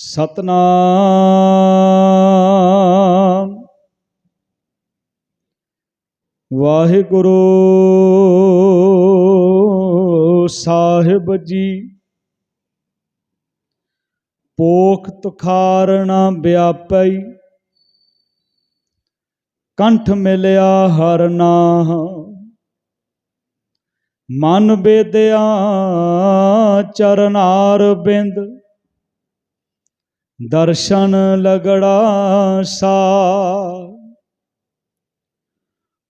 ਸਤਨਾਮ। ਵਾਹਿਗੁਰੂ ਸਾਹਿਬ ਜੀ, ਪੋਖ ਤੁਖਾਰਣਾ ਵਿਆਪਈ, ਕੰਠ ਮਿਲਿਆ ਹਰ ਨਾਮ। ਮਨ ਬੇਦਿਆ ਚਰਨਾਰ ਬਿੰਦ ਦਰਸ਼ਨ ਲਗੜਾ ਸਾ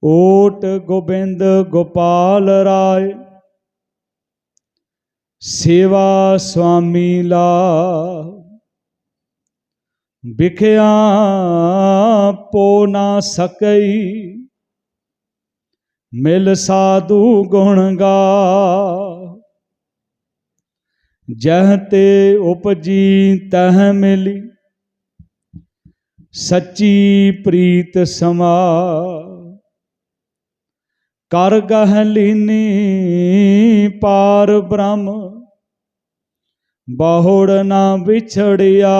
ਓਟ ਗੋਬਿੰਦ ਗੋਪਾਲ ਰਾਏ, ਸੇਵਾ ਸੁਆਮੀ ਲਾ ਵਿਖਿਆ ਪੋ ਨਾ ਸਕਈ, ਮਿਲ ਸਾਧੂ ਗੁਣ ਗਾ ਜਹ ਤੇ ਉਪਜੀ ਤਹ ਮਿਲੀ, ਸੱਚੀ ਪ੍ਰੀਤ ਸਮਾ। ਕਰ ਗਹ ਲੀਨੀ ਪਾਰ ਬ੍ਰਹਮ, ਬਾਹੁੜ ਨਾ ਵਿਛੜਿਆ।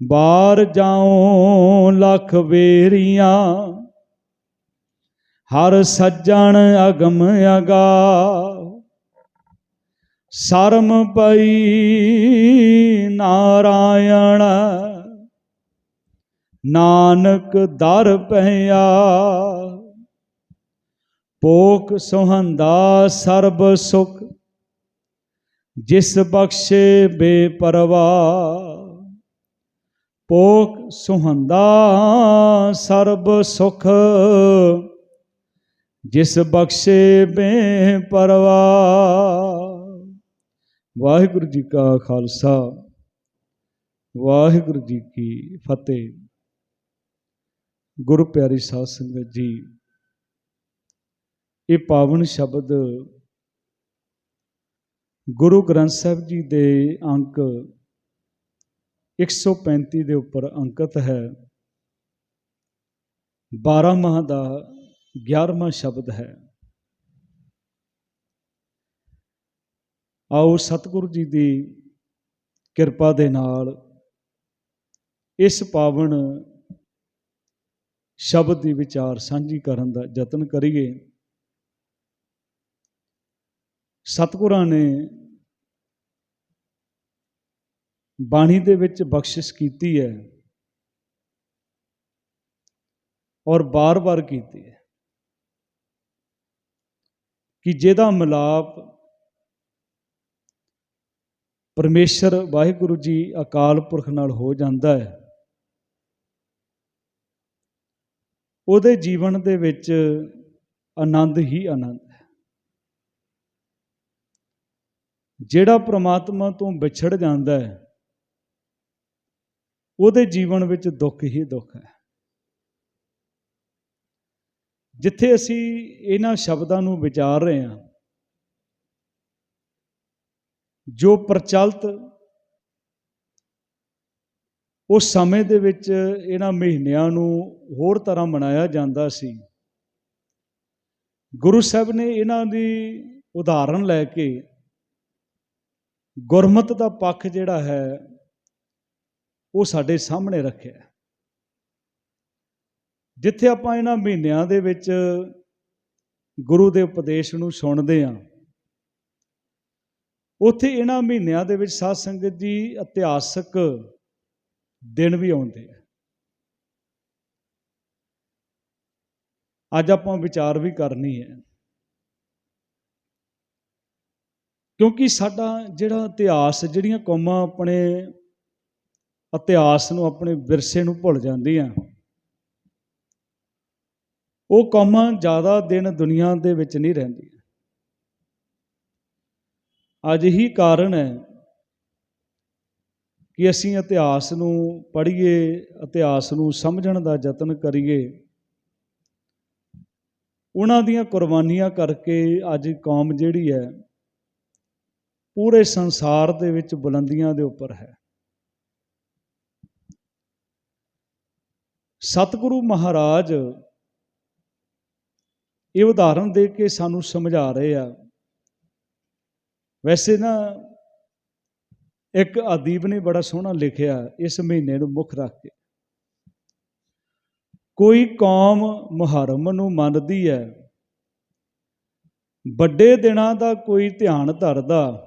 ਬਾਹਰ ਜਾਉ ਲਖ ਵੇਰੀਆਂ, ਹਰ ਸੱਜਣ ਅਗਮ ਅਗਾ। ਸਰਮ ਪਈ ਨਾਰਾਇਣ। ਨਾਨਕ ਦਰ ਪਈਆ। ਪੋਕ ਸੁਹੰਦਾ ਸਰਬ ਸੁਖ। ਜਿਸ ਬਖਸ਼ੇ ਬੇਪਰਵਾ। ਪੋਕ ਸੁਹੰਦਾ ਸਰਬ ਸੁਖ। ਜਿਸ ਬਖਸ਼ੇ ਬੇਪਰਵਾ। ਵਾਹਿਗੁਰੂ ਜੀ ਕਾ ਖਾਲਸਾ, ਵਾਹਿਗੁਰੂ ਜੀ ਕੀ ਫਤਿਹ। ਗੁਰੂ ਪਿਆਰੀ ਸਾਧ ਸੰਗਤ ਜੀ, ਇਹ ਪਾਵਨ ਸ਼ਬਦ ਗੁਰੂ ਗ੍ਰੰਥ ਸਾਹਿਬ ਜੀ ਦੇ ਅੰਕ 135 ਦੇ ਉੱਪਰ ਅੰਕਿਤ ਹੈ। 12 ਮਾਹ ਦਾ 11ਵਾਂ ਸ਼ਬਦ ਹੈ। ਆਓ ਸਤਿਗੁਰੂ ਜੀ ਦੀ ਕਿਰਪਾ ਦੇ ਨਾਲ ਇਸ ਪਾਵਨ ਸ਼ਬਦ ਦੀ ਵਿਚਾਰ ਸਾਂਝੀ ਕਰਨ ਦਾ ਯਤਨ ਕਰੀਏ। ਸਤਿਗੁਰਾਂ ਨੇ ਬਾਣੀ ਦੇ ਵਿੱਚ ਬਖਸ਼ਿਸ਼ ਕੀਤੀ ਹੈ ਔਰ ਬਾਰ-ਬਾਰ ਕੀਤੀ ਹੈ ਕਿ ਜਿਹਦਾ ਮਿਲਾਪ ਪਰਮੇਸ਼ਰ ਵਾਹਿਗੁਰੂ ਜੀ ਅਕਾਲ ਪੁਰਖ ਨਾਲ ਹੋ ਜਾਂਦਾ ਹੈ। ਉਹਦੇ ਜੀਵਨ ਦੇ ਵਿੱਚ ਆਨੰਦ ਹੀ ਆਨੰਦ ਹੈ। ਜਿਹੜਾ ਪ੍ਰਮਾਤਮਾ ਤੋਂ ਵਿਛੜ ਜਾਂਦਾ ਹੈ, ਉਹਦੇ ਜੀਵਨ ਵਿੱਚ ਦੁੱਖ ਹੀ ਦੁੱਖ ਹੈ। ਜਿੱਥੇ ਅਸੀਂ ਇਹਨਾਂ ਸ਼ਬਦਾਂ ਨੂੰ ਵਿਚਾਰ ਰਹੇ ਹਾਂ ਜੋ ਪ੍ਰਚਲਿਤ ਉਸ ਸਮੇਂ ਦੇ ਵਿੱਚ ਇਹਨਾਂ ਮਹੀਨਿਆਂ ਨੂੰ ਹੋਰ ਤਰ੍ਹਾਂ ਮਨਾਇਆ ਜਾਂਦਾ ਸੀ। ਗੁਰੂ ਸਾਹਿਬ ਨੇ ਇਹਨਾਂ ਦੀ ਉਦਾਹਰਣ ਲੈ ਕੇ ਗੁਰਮਤ ਦਾ ਪੱਖ ਜਿਹੜਾ ਹੈ, ਉਹ ਸਾਡੇ ਸਾਹਮਣੇ ਰੱਖਿਆ। ਜਿੱਥੇ ਆਪਾਂ ਇਹਨਾਂ ਮਹੀਨਿਆਂ ਦੇ ਵਿੱਚ ਗੁਰੂ ਦੇ ਉਪਦੇਸ਼ ਨੂੰ ਸੁਣਦੇ ਹਾਂ ਉੱਥੇ ਇਹਨਾਂ ਮਹੀਨਿਆਂ ਦੇ ਵਿੱਚ ਸਾਧ ਸੰਗਤ ਜੀ ਇਤਿਹਾਸਕ ਦਿਨ ਵੀ ਆਉਂਦੇ ਆ। ਅੱਜ ਆਪਾਂ ਵਿਚਾਰ ਵੀ ਕਰਨੀ ਹੈ। ਕਿਉਂਕਿ ਸਾਡਾ ਜਿਹੜਾ ਇਤਿਹਾਸ, ਜਿਹੜੀਆਂ ਕੌਮਾਂ ਆਪਣੇ ਇਤਿਹਾਸ ਨੂੰ, ਆਪਣੇ ਵਿਰਸੇ ਨੂੰ ਭੁੱਲ ਜਾਂਦੀਆਂ, ਉਹ ਕੌਮਾਂ ਜ਼ਿਆਦਾ ਦਿਨ ਦੁਨੀਆ ਦੇ ਵਿੱਚ ਨਹੀਂ ਰਹਿੰਦੀਆਂ। ਅੱਜ ਹੀ ਕਾਰਨ ਹੈ ਕਿ ਅਸੀਂ ਇਤਿਹਾਸ ਨੂੰ ਪੜ੍ਹੀਏ, ਇਤਿਹਾਸ ਨੂੰ ਸਮਝਣ ਦਾ ਯਤਨ ਕਰੀਏ। ਉਹਨਾਂ ਦੀਆਂ ਕੁਰਬਾਨੀਆਂ ਕਰਕੇ ਅੱਜ ਕੌਮ ਜਿਹੜੀ ਹੈ, ਪੂਰੇ ਸੰਸਾਰ ਦੇ ਵਿੱਚ ਬੁਲੰਦੀਆਂ ਦੇ ਉੱਪਰ ਹੈ। ਸਤਿਗੁਰੂ ਮਹਾਰਾਜ ਇਹ ਉਦਾਹਰਣ ਦੇ ਕੇ ਸਾਨੂੰ ਸਮਝਾ ਰਹੇ ਆ ਵੈਸੇ ਨਾ ਇੱਕ ਅਦੀਬ ਨੇ ਬੜਾ ਸੋਹਣਾ ਲਿਖਿਆ ਇਸ ਮਹੀਨੇ ਨੂੰ ਮੁੱਖ ਰੱਖ ਕੇ। ਕੋਈ ਕੌਮ ਮੁਹਰਮ ਨੂੰ ਮੰਨਦੀ ਹੈ ਵੱਡੇ ਦਿਨਾਂ ਦਾ ਕੋਈ ਧਿਆਨ ਧਰਦਾ,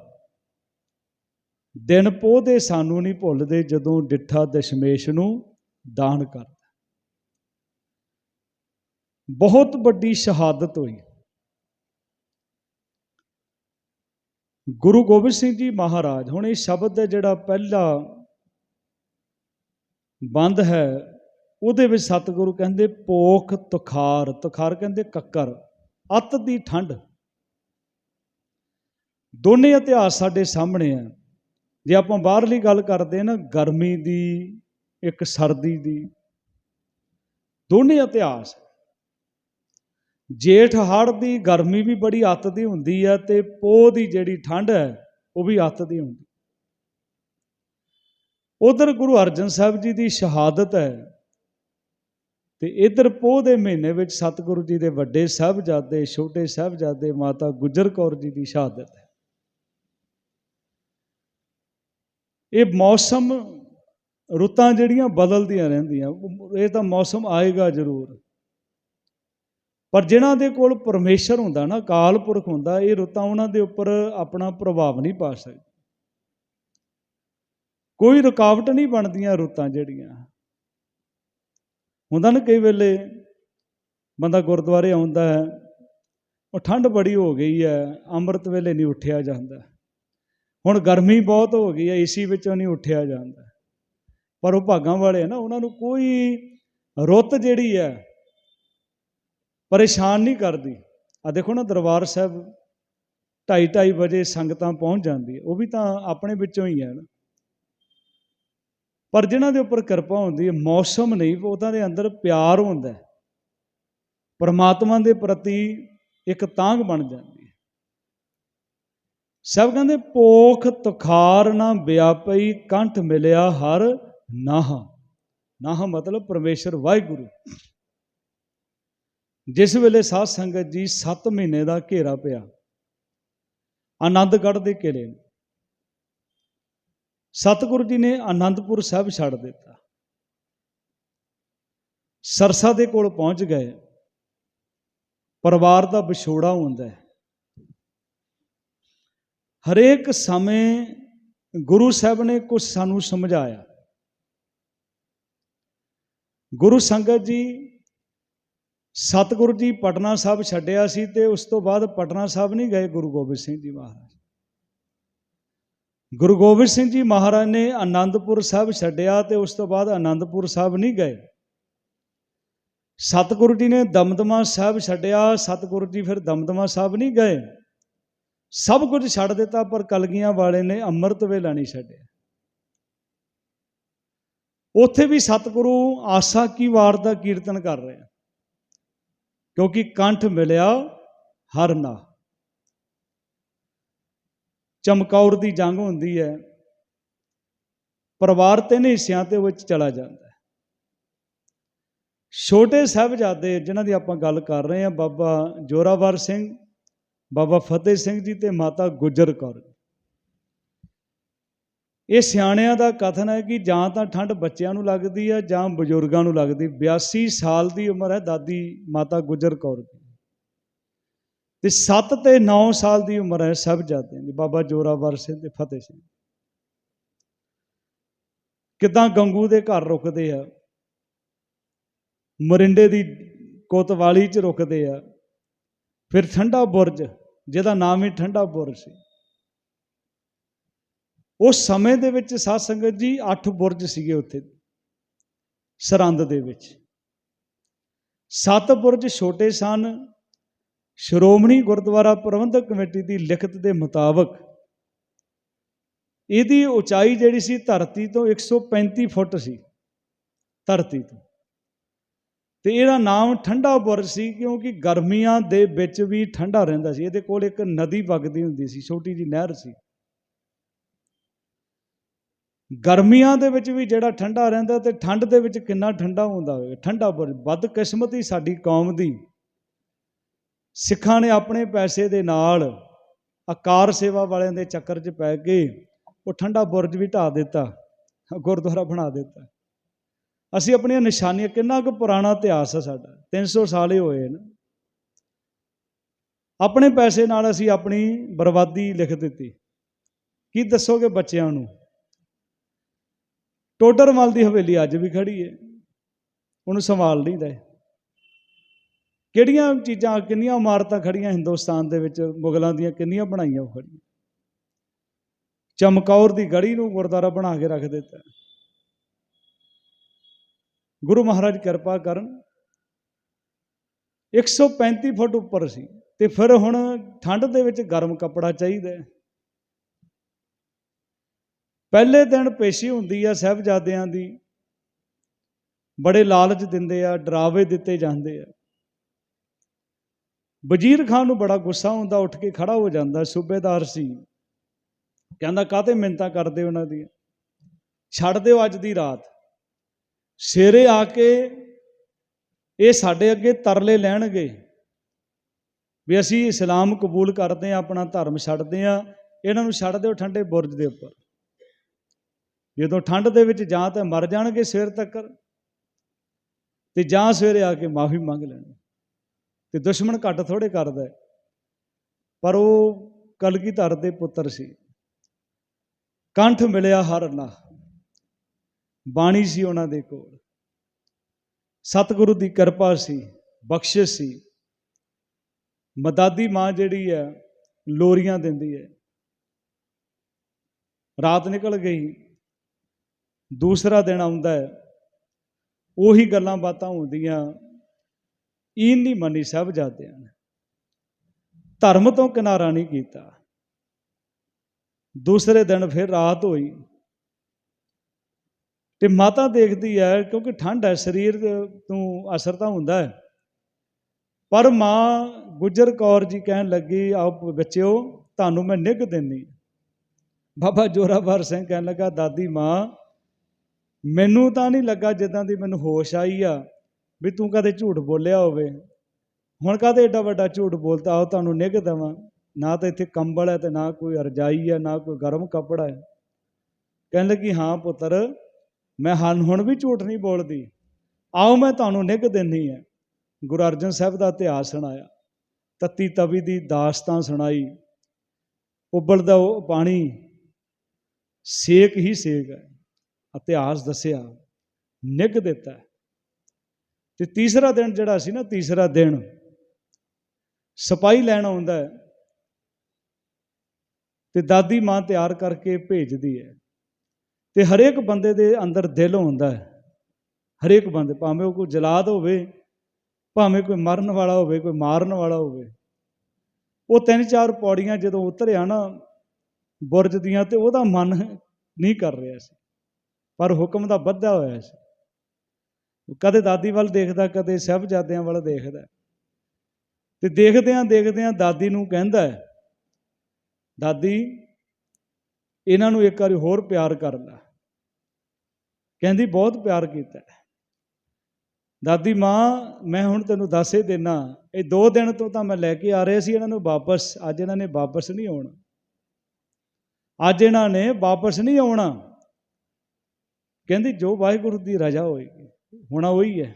ਦਿਨ ਪੋਹ ਦੇ ਸਾਨੂੰ ਨਹੀਂ ਭੁੱਲਦੇ ਜਦੋਂ ਡਿੱਠਾ ਦਸ਼ਮੇਸ਼ ਨੂੰ ਦਾਨ ਕਰਦਾ। ਬਹੁਤ ਵੱਡੀ ਸ਼ਹਾਦਤ ਹੋਈ। ਗੁਰੂ ਗੋਬਿੰਦ ਸਿੰਘ ਜੀ ਮਹਾਰਾਜ, ਹੁਣ ਇਹ ਸ਼ਬਦ ਹੈ ਜਿਹੜਾ ਪਹਿਲਾ ਬੰਦ ਹੈ, ਉਹਦੇ ਵਿੱਚ ਸਤਿਗੁਰੂ ਕਹਿੰਦੇ ਪੋਖ ਤੁਖਾਰ ਤੁਖਾਰ ਕਹਿੰਦੇ ਕੱਕਰ, ਅਤ ਦੀ ਠੰਡ। ਦੋਨੇ ਇਤਿਹਾਸ ਸਾਡੇ ਸਾਹਮਣੇ ਆ। ਜੇ ਆਪਾਂ ਬਾਹਰਲੀ ਗੱਲ ਕਰਦੇ ਨਾ, ਗਰਮੀ ਦੀ, ਇੱਕ ਸਰਦੀ ਦੀ, ਦੋਨੇ ਇਤਿਹਾਸ ਜੇਠ ਹੜ ਦੀ ਗਰਮੀ ਵੀ ਬੜੀ ਅੱਤ ਦੀ ਹੁੰਦੀ ਹੈ ਤੇ ਪੋਹ ਦੀ ਜਿਹੜੀ ਠੰਡ ਹੈ, ਉਹ ਵੀ ਅੱਤ ਦੀ ਹੁੰਦੀ। ਉਧਰ ਗੁਰੂ ਅਰਜਨ ਸਾਹਿਬ ਜੀ ਦੀ ਸ਼ਹਾਦਤ ਹੈ ਤੇ ਇਧਰ ਪੋਹ ਦੇ ਮਹੀਨੇ ਵਿੱਚ ਸਤਿਗੁਰੂ ਜੀ ਦੇ ਵੱਡੇ ਸਾਹਿਬਜ਼ਾਦੇ, ਛੋਟੇ ਸਾਹਿਬਜ਼ਾਦੇ ਮਾਤਾ ਗੁਜਰ ਕੌਰ ਜੀ ਦੀ ਸ਼ਹਾਦਤ ਹੈ। ਇਹ ਮੌਸਮ ਰੁੱਤਾਂ ਜਿਹੜੀਆਂ ਬਦਲਦੀਆਂ ਰਹਿੰਦੀਆਂ ਇਹ ਤਾਂ ਮੌਸਮ ਆਏਗਾ ਜ਼ਰੂਰ। ਪਰ ਜਿਨ੍ਹਾਂ ਦੇ ਕੋਲ ਪਰਮੇਸ਼ਰ ਹੁੰਦਾ ਨਾ, ਕਾਲ ਪੁਰਖ ਹੁੰਦਾ, ਇਹ ਰੁੱਤਾਂ ਉਹਨਾਂ ਦੇ ਉੱਪਰ ਆਪਣਾ ਪ੍ਰਭਾਵ ਨਹੀਂ ਪਾ ਸਕਦੀ। ਕੋਈ ਰੁਕਾਵਟ ਨਹੀਂ ਬਣਦੀਆਂ ਰੁੱਤਾਂ ਜਿਹੜੀਆਂ। ਹੁੰਦਾ ਨਾ ਕਈ ਵੇਲੇ ਬੰਦਾ ਗੁਰਦੁਆਰੇ ਆਉਂਦਾ ਹੈ, ਉਹ ਠੰਡ ਬੜੀ ਹੋ ਗਈ ਹੈ, ਅੰਮ੍ਰਿਤ ਵੇਲੇ ਨਹੀਂ ਉੱਠਿਆ ਜਾਂਦਾ। ਹੁਣ ਗਰਮੀ ਬਹੁਤ ਹੋ ਗਈ ਹੈ, ਏਸੀ ਵਿੱਚੋਂ ਨਹੀਂ ਉੱਠਿਆ ਜਾਂਦਾ। ਪਰ ਉਹ ਭਾਗਾਂ ਵਾਲੇ ਨਾ, ਉਹਨਾਂ ਨੂੰ ਕੋਈ ਰੁੱਤ ਜਿਹੜੀ ਹੈ ਪਰੇਸ਼ਾਨ ਨਹੀਂ ਕਰਦੀ। ਆ ਦੇਖੋ ਨਾ, ਦਰਬਾਰ ਸਾਹਿਬ 2:30 ਵਜੇ ਸੰਗਤਾਂ ਪਹੁੰਚ ਜਾਂਦੀ ਉਹ ਵੀ ਤਾਂ ਆਪਣੇ ਵਿੱਚੋਂ ਹੀ ਹੈ ਨਾ। ਪਰ ਜਿਨ੍ਹਾਂ ਦੇ ਉੱਪਰ ਕਿਰਪਾ ਹੁੰਦੀ ਹੈ, ਮੌਸਮ ਨਹੀਂ ਉਹਨਾਂ ਦੇ ਅੰਦਰ ਪਿਆਰ ਹੁੰਦਾ ਹੈ। ਪਰਮਾਤਮਾ ਦੇ ਪ੍ਰਤੀ ਇੱਕ ਤਾਂਗ ਬਣ ਜਾਂਦੀ ਹੈ। ਸਭ ਕਹਿੰਦੇ ਪੋਖ ਤੁਖਾਰ ਨਾ ਵਿਆਪਈ, ਕੰਠ ਮਿਲਿਆ ਹਰ ਨਾਹ। ਨਾਹ ਮਤਲਬ ਪਰਮੇਸ਼ਰ, ਵਾਹਿਗੁਰੂ। ਜਿਸ ਵੇਲੇ ਸਾਧ ਸੰਗਤ ਜੀ 7 ਮਹੀਨੇ ਦਾ ਘੇਰਾ ਪਿਆ, ਆਨੰਦਗੜ੍ਹ ਦੇ ਕਿਲੇ ਨੂੰ, ਸਤਿਗੁਰੂ ਜੀ ਨੇ ਆਨੰਦਪੁਰ ਸਾਹਿਬ ਛੱਡ ਦਿੱਤਾ। ਸਰਸਾ ਦੇ ਕੋਲ ਪਹੁੰਚ ਗਏ। ਪਰਿਵਾਰ ਦਾ ਵਿਛੋੜਾ ਹੁੰਦਾ ਹੈ। ਹਰੇਕ ਸਮੇਂ ਗੁਰੂ ਸਾਹਿਬ ਨੇ ਕੁਝ ਸਾਨੂੰ ਸਮਝਾਇਆ। ਗੁਰੂ ਸੰਗਤ ਜੀ ਸਤਿਗੁਰੂ ਜੀ ਪਟਨਾ ਸਾਹਿਬ ਛੱਡਿਆ ਸੀ ਤੇ ਉਸ ਤੋਂ ਬਾਅਦ ਪਟਨਾ ਸਾਹਿਬ ਨਹੀਂ ਗਏ ਗੁਰੂ ਗੋਬਿੰਦ ਸਿੰਘ ਜੀ ਮਹਾਰਾਜ। ਗੁਰੂ ਗੋਬਿੰਦ ਸਿੰਘ ਜੀ ਮਹਾਰਾਜ ਨੇ ਆਨੰਦਪੁਰ ਸਾਹਿਬ ਛੱਡਿਆ ਤੇ ਉਸ ਤੋਂ ਬਾਅਦ ਆਨੰਦਪੁਰ ਸਾਹਿਬ ਨਹੀਂ ਗਏ। ਸਤਿਗੁਰੂ ਜੀ ਨੇ ਦਮਦਮਾ ਸਾਹਿਬ ਛੱਡਿਆ, ਸਤਿਗੁਰੂ ਜੀ ਫਿਰ ਦਮਦਮਾ ਸਾਹਿਬ ਨਹੀਂ ਗਏ। ਸਭ ਕੁਝ ਛੱਡ ਦਿੱਤਾ, ਪਰ ਕਲਗੀਆਂ ਵਾਲੇ ਨੇ ਅੰਮ੍ਰਿਤ ਵੇਲਾ ਨਹੀਂ ਛੱਡਿਆ। ਉੱਥੇ ਵੀ ਸਤਿਗੁਰੂ ਆਸਾ ਕੀ ਵਾਰ ਦਾ ਕੀਰਤਨ ਕਰ ਰਹੇ ਆ। ਕਿਉਂਕਿ ਕੰਠ ਮਿਲਿਆ ਹਰ ਨਾ। ਚਮਕੌਰ ਦੀ ਜੰਗ ਹੁੰਦੀ ਹੈ। ਪਰਿਵਾਰ ਤਿੰਨ ਹਿੱਸਿਆਂ ਤੇ ਵਿੱਚ ਚਲਾ ਜਾਂਦਾ ਹੈ। ਛੋਟੇ ਸਾਹਿਬਜ਼ਾਦੇ ਜਿਨ੍ਹਾਂ ਦੀ ਆਪਾਂ ਗੱਲ ਕਰ ਰਹੇ ਹਾਂ, ਬਾਬਾ ਜੋਰਾਵਰ ਸਿੰਘ, ਬਾਬਾ ਫਤਿਹ ਸਿੰਘ ਜੀ ਤੇ ਮਾਤਾ ਗੁਜਰ ਕੌਰ। ਇਹ ਸਿਆਣਿਆਂ ਦਾ ਕਥਨ ਹੈ ਕਿ ਜਾਂ ਤਾਂ ਠੰਡ ਬੱਚਿਆਂ ਨੂੰ ਲੱਗਦੀ ਹੈ ਜਾਂ ਬਜ਼ੁਰਗਾਂ ਨੂੰ ਲੱਗਦੀ। 82 ਸਾਲ ਦੀ ਉਮਰ ਹੈ ਦਾਦੀ ਮਾਤਾ ਗੁਜਰ ਕੌਰ ਦੀ। ਤੇ 7 ਤੇ 9 ਸਾਲ ਦੀ ਉਮਰ ਹੈ ਸਭ ਸਾਹਿਬਜ਼ਾਦਿਆਂ ਦੀ, ਬਾਬਾ ਜੋਰਾਵਰ ਸਿੰਘ ਤੇ ਫਤਿਹ ਸਿੰਘ। ਕਿਦਾਂ ਗੰਗੂ ਦੇ ਘਰ ਰੁਕਦੇ ਆ? ਮਰਿੰਡੇ ਦੀ ਕੋਤਵਾਲੀ 'ਚ ਰੁਕਦੇ ਆ। ਫਿਰ ਠੰਡਾ ਬੁਰਜ, ਜਿਹਦਾ ਨਾਮ ਹੀ ਠੰਡਾ ਬੁਰਜ ਸੀ। ਉਸ ਸਮੇਂ ਦੇ ਵਿੱਚ ਸਾਧ ਸੰਗਤ ਜੀ 8 ਬੁਰਜ ਸੀਗੇ ਉੱਥੇ, ਸਰੰਦ ਦੇ ਵਿੱਚ। ਸੱਤ ਬੁਰਜ ਛੋਟੇ ਸਨ। ਸ਼੍ਰੋਮਣੀ ਗੁਰਦੁਆਰਾ ਪ੍ਰਬੰਧਕ ਕਮੇਟੀ ਦੀ ਲਿਖਤ ਦੇ ਮੁਤਾਬਕ ਇਹਦੀ ਉਚਾਈ ਜਿਹੜੀ ਸੀ ਧਰਤੀ ਤੋਂ 135 ਫੁੱਟ ਸੀ, ਧਰਤੀ ਤੋਂ। ਤੇ ਇਹਦਾ ਨਾਮ ਠੰਡਾ ਬੁਰਜ ਸੀ ਕਿਉਂਕਿ ਗਰਮੀਆਂ ਦੇ ਵਿੱਚ ਵੀ ਠੰਡਾ ਰਹਿੰਦਾ ਸੀ। ਇਹਦੇ ਕੋਲ ਇੱਕ ਨਦੀ ਵਗਦੀ ਹੁੰਦੀ ਸੀ, ਛੋਟੀ ਜੀ ਨਹਿਰ ਸੀ। ਗਰਮੀਆਂ ਦੇ ਵਿੱਚ ਵੀ ਜਿਹੜਾ ਠੰਡਾ ਰਹਿੰਦਾ ਤੇ ਠੰਡ ਦੇ ਵਿੱਚ ਕਿੰਨਾ ਠੰਡਾ ਹੁੰਦਾ ਹੋਵੇਗਾ ਠੰਡਾ ਬੁਰਜ ਬਦ ਕਿਸਮਤੀ ਸਾਡੀ ਕੌਮ ਦੀ। ਸਿੱਖਾਂ ਨੇ ਆਪਣੇ ਪੈਸੇ ਦੇ ਨਾਲ ਆਕਾਰ ਸੇਵਾ ਵਾਲਿਆਂ ਦੇ ਚੱਕਰ 'ਚ ਪੈ ਕੇ ਉਹ ਠੰਡਾ ਬੁਰਜ ਵੀ ਢਾ ਦਿੱਤਾ, ਗੁਰਦੁਆਰਾ ਬਣਾ ਦਿੱਤਾ। ਅਸੀਂ ਆਪਣੀਆਂ ਨਿਸ਼ਾਨੀਆਂ ਕਿੰਨਾ ਕੁ ਪੁਰਾਣਾ ਇਤਿਹਾਸ ਹੈ ਸਾਡਾ 300 ਸਾਲ ਹੀ ਹੋਏ ਨੇ। ਆਪਣੇ ਪੈਸੇ ਨਾਲ ਅਸੀਂ ਆਪਣੀ ਬਰਬਾਦੀ ਲਿਖ ਦਿੱਤੀ। ਕੀ ਦੱਸੋਗੇ ਬੱਚਿਆਂ ਨੂੰ? ਟੋਡਰਮਲ ਦੀ ਹਵੇਲੀ ਅੱਜ ਵੀ ਖੜੀ ਹੈ ਉਹਨੂੰ ਸੰਭਾਲ ਨਹੀਂ ਰਹੇ। ਕਿਹੜੀਆਂ ਚੀਜ਼ਾਂ, ਕਿੰਨੀਆਂ ਇਮਾਰਤਾਂ ਖੜੀਆਂ ਹਿੰਦੁਸਤਾਨ ਦੇ ਵਿੱਚ, ਮੁਗਲਾਂ ਦੀਆਂ ਕਿੰਨੀਆਂ ਬਣਾਈਆਂ ਉਹ ਖੜੀਆਂ। ਚਮਕੌਰ ਦੀ ਗੜੀ ਨੂੰ ਗੁਰਦੁਆਰਾ ਬਣਾ ਕੇ ਰੱਖ ਦਿੱਤਾ। ਗੁਰੂ ਮਹਾਰਾਜ ਕਿਰਪਾ ਕਰਨ। 135 ਫੁੱਟ ਉੱਪਰ ਸੀ ਤੇ ਫਿਰ ਹੁਣ ਠੰਡ ਦੇ ਵਿੱਚ ਗਰਮ ਕੱਪੜਾ ਚਾਹੀਦਾ। ਪਹਿਲੇ ਦਿਨ ਪੇਸ਼ੀ ਹੁੰਦੀ ਆ ਸਾਹਿਬਜ਼ਾਦਿਆਂ ਦੀ। ਬੜੇ ਲਾਲਚ ਦਿੰਦੇ ਆ, ਡਰਾਵੇ ਦਿੱਤੇ ਜਾਂਦੇ ਆ। ਵਜ਼ੀਰ ਖਾਨ ਨੂੰ ਬੜਾ ਗੁੱਸਾ ਹੁੰਦਾ ਉੱਠ ਕੇ ਖੜਾ ਹੋ ਜਾਂਦਾ, ਸੂਬੇਦਾਰ ਸੀ। ਕਹਿੰਦਾ, ਕਾਹਤੇ ਮਿੰਤਾ ਕਰਦੇ ਉਹਨਾਂ ਦੀ ਛੱਡ ਦਿਓ ਅੱਜ ਦੀ ਰਾਤ। ਸਵੇਰੇ ਆ ਕੇ ਇਹ ਸਾਡੇ ਅੱਗੇ ਤਰਲੇ ਲੈਣਗੇ ਵੀ ਅਸੀਂ ਇਸਲਾਮ ਕਬੂਲ ਕਰਦੇ ਆ, ਆਪਣਾ ਧਰਮ ਛੱਡਦੇ ਆ, ਇਹਨਾਂ ਨੂੰ ਛੱਡ ਦਿਓ ਠੰਡੇ ਬੁਰਜ ਦੇ ਉੱਪਰ। ਜਦੋਂ ਠੰਡ ਦੇ ਵਿੱਚ ਜਾਂ ਤਾਂ ਮਰ ਜਾਣਗੇ ਸਵੇਰ ਤੱਕ, ਤੇ ਜਾਂ ਸਵੇਰੇ ਆ ਕੇ ਮਾਫੀ ਮੰਗ ਲੈਣ। ਤੇ ਦੁਸ਼ਮਣ ਘੱਟ ਥੋੜੇ ਕਰਦਾ ਪਰ ਉਹ ਕਲਗੀਧਰ ਦੇ ਪੁੱਤਰ ਸੀ। ਕੰਠ ਮਿਲਿਆ ਹਰ ਨਾ। ਬਾਣੀ ਸੀ ਉਹਨਾਂ ਦੇ ਕੋਲ। ਸਤਿਗੁਰੂ ਦੀ ਕਿਰਪਾ ਸੀ, ਬਖਸ਼ਿਸ਼ ਸੀ। ਮਦਾਦੀ ਮਾਂ ਜਿਹੜੀ ਹੈ, ਲੋਰੀਆਂ ਦਿੰਦੀ ਹੈ। ਰਾਤ ਨਿਕਲ ਗਈ। ਦੂਸਰਾ ਦਿਨ ਆਉਂਦਾ ਹੈ, ਉਹੀ ਗੱਲਾਂ ਬਾਤਾਂ ਹੁੰਦੀਆਂ, ਈਨ ਨਹੀਂ ਮੰਨੀ ਸਭ ਜਾਂਦਿਆਂ ਨੇ ਧਰਮ ਤੋਂ ਕਿਨਾਰਾ ਨਹੀਂ ਕੀਤਾ। ਦੂਸਰੇ ਦਿਨ ਫਿਰ ਰਾਤ ਹੋਈ, ਤੇ ਮਾਤਾ ਦੇਖਦੀ ਹੈ, ਕਿਉਂਕਿ ਠੰਡ ਹੈ, ਸਰੀਰ ਤੋਂ ਅਸਰ ਤਾਂ ਹੁੰਦਾ ਹੈ। ਪਰ ਮਾਂ ਗੁਜਰ ਕੌਰ ਜੀ ਕਹਿਣ ਲੱਗੀ, ਆਓ ਬੱਚਿਓ, ਤੁਹਾਨੂੰ ਮੈਂ ਨਿੱਘ ਦਿੰਨੀ। ਬਾਬਾ ਜੋਰਾਵਰ ਸਿੰਘ ਕਹਿਣ ਲੱਗਾ, ਦਾਦੀ ਮਾਂ ਮੈਨੂੰ ਤਾਂ ਨਹੀਂ ਲੱਗਾ ਜਿੱਦਾਂ ਦੀ ਮੈਨੂੰ ਹੋਸ਼ ਆਈ ਆ ਵੀ ਤੂੰ ਕਦੇ ਝੂਠ ਬੋਲਿਆ ਹੋਵੇ। ਹੁਣ ਕਦੇ ਏਡਾ ਵੱਡਾ ਝੂਠ ਬੋਲਤਾ ਆਓ ਤੁਹਾਨੂੰ ਨਿੱਘ ਦੇਵਾਂ। ਨਾ ਤਾਂ ਇੱਥੇ ਕੰਬਲ ਹੈ ਤੇ ਨਾ ਕੋਈ ਰਜਾਈ ਹੈ, ਨਾ ਕੋਈ ਗਰਮ ਕੱਪੜਾ ਹੈ। ਕਹਿਣ ਲੱਗੀ, ਹਾਂ ਪੁੱਤਰ, ਮੈਂ ਹਨ ਹੁਣ ਵੀ ਝੂਠ ਨਹੀਂ ਬੋਲਦੀ। ਆਓ ਮੈਂ ਤੁਹਾਨੂੰ ਨਿੱਘ ਦਿੰਨੀ ਹੈ। ਗੁਰੂ ਅਰਜਨ ਸਾਹਿਬ ਦਾ ਇਤਿਹਾਸ ਸੁਣਾਇਆ। ਤੱਤੀ ਤਵੀ ਦੀ ਦਾਸਤਾਂ ਸੁਣਾਈ। ਉਬਲਦਾ ਉਹ ਪਾਣੀ, ਸੇਕ ਹੀ ਸੇਕ ਹੈ। ਇਤਿਹਾਸ ਦੱਸਿਆ, ਨਿੱਘ ਦਿੱਤਾ। ਤੇ ਤੀਸਰਾ ਦਿਨ ਜਿਹੜਾ ਸੀ ਨਾ, ਤੀਸਰਾ ਦਿਨ ਸਪਾਈ ਲੈਣ ਆਉਂਦਾ ਹੈ ਤੇ ਦਾਦੀ ਮਾਂ ਤਿਆਰ ਕਰਕੇ ਭੇਜਦੀ ਹੈ। ਤੇ ਹਰੇਕ ਬੰਦੇ ਦੇ ਅੰਦਰ ਦਿਲ ਹੁੰਦਾ ਹੈ, ਹਰੇਕ ਬੰਦੇ, ਭਾਵੇਂ ਉਹ ਕੋਈ ਜਲਾਦ ਹੋਵੇ, ਭਾਵੇਂ ਕੋਈ ਮਰਨ ਵਾਲਾ ਹੋਵੇ, ਕੋਈ ਮਾਰਨ ਵਾਲਾ ਹੋਵੇ। ਉਹ ਤਿੰਨ ਚਾਰ ਪੌੜੀਆਂ ਜਦੋਂ ਉਤਰਿਆ ਨਾ ਬੁਰਜ ਦੀਆਂ ਤੇ ਉਹਦਾ ਮਨ ਨਹੀਂ ਕਰ ਰਿਹਾ ਸੀ। ਪਰ ਹੁਕਮ ਦਾ ਬੱਧਾ ਹੋਇਆ ਸੀ। ਕਦੇ ਦਾਦੀ ਵੱਲ ਦੇਖਦਾ, ਕਦੇ ਸਾਹਿਬਜ਼ਾਦਿਆਂ ਵੱਲ ਦੇਖਦਾ। ਤੇ ਦੇਖਦਿਆਂ ਦੇਖਦਿਆਂ ਦਾਦੀ ਨੂੰ ਕਹਿੰਦਾ ਹੈ, ਦਾਦੀ, ਇਹਨਾਂ ਨੂੰ ਇੱਕ ਵਾਰੀ ਹੋਰ ਪਿਆਰ ਕਰ ਲੈ। ਕਹਿੰਦੀ, ਬਹੁਤ ਪਿਆਰ ਕੀਤਾ ਦਾਦੀ, ਮਾਂ, ਮੈਂ ਹੁਣ ਤੈਨੂੰ ਦੱਸ ਹੀ ਦੇਣਾ ਇਹ ਦੋ ਦਿਨ ਤੋਂ ਤਾਂ ਮੈਂ ਲੈ ਕੇ ਆ ਰਿਹਾ ਸੀ, ਇਹਨਾਂ ਨੂੰ ਵਾਪਸ, ਅੱਜ ਇਹਨਾਂ ਨੇ ਵਾਪਸ ਨਹੀਂ ਆਉਣਾ। ਅੱਜ ਇਹਨਾਂ ਨੇ ਵਾਪਸ ਨਹੀਂ ਆਉਣਾ। ਕਹਿੰਦੀ ਜੋ ਵਾਹਿਗੁਰੂ ਦੀ ਰਜ਼ਾ ਹੋਏਗੀ, ਹੋਣਾ ਉਹੀ ਹੈ।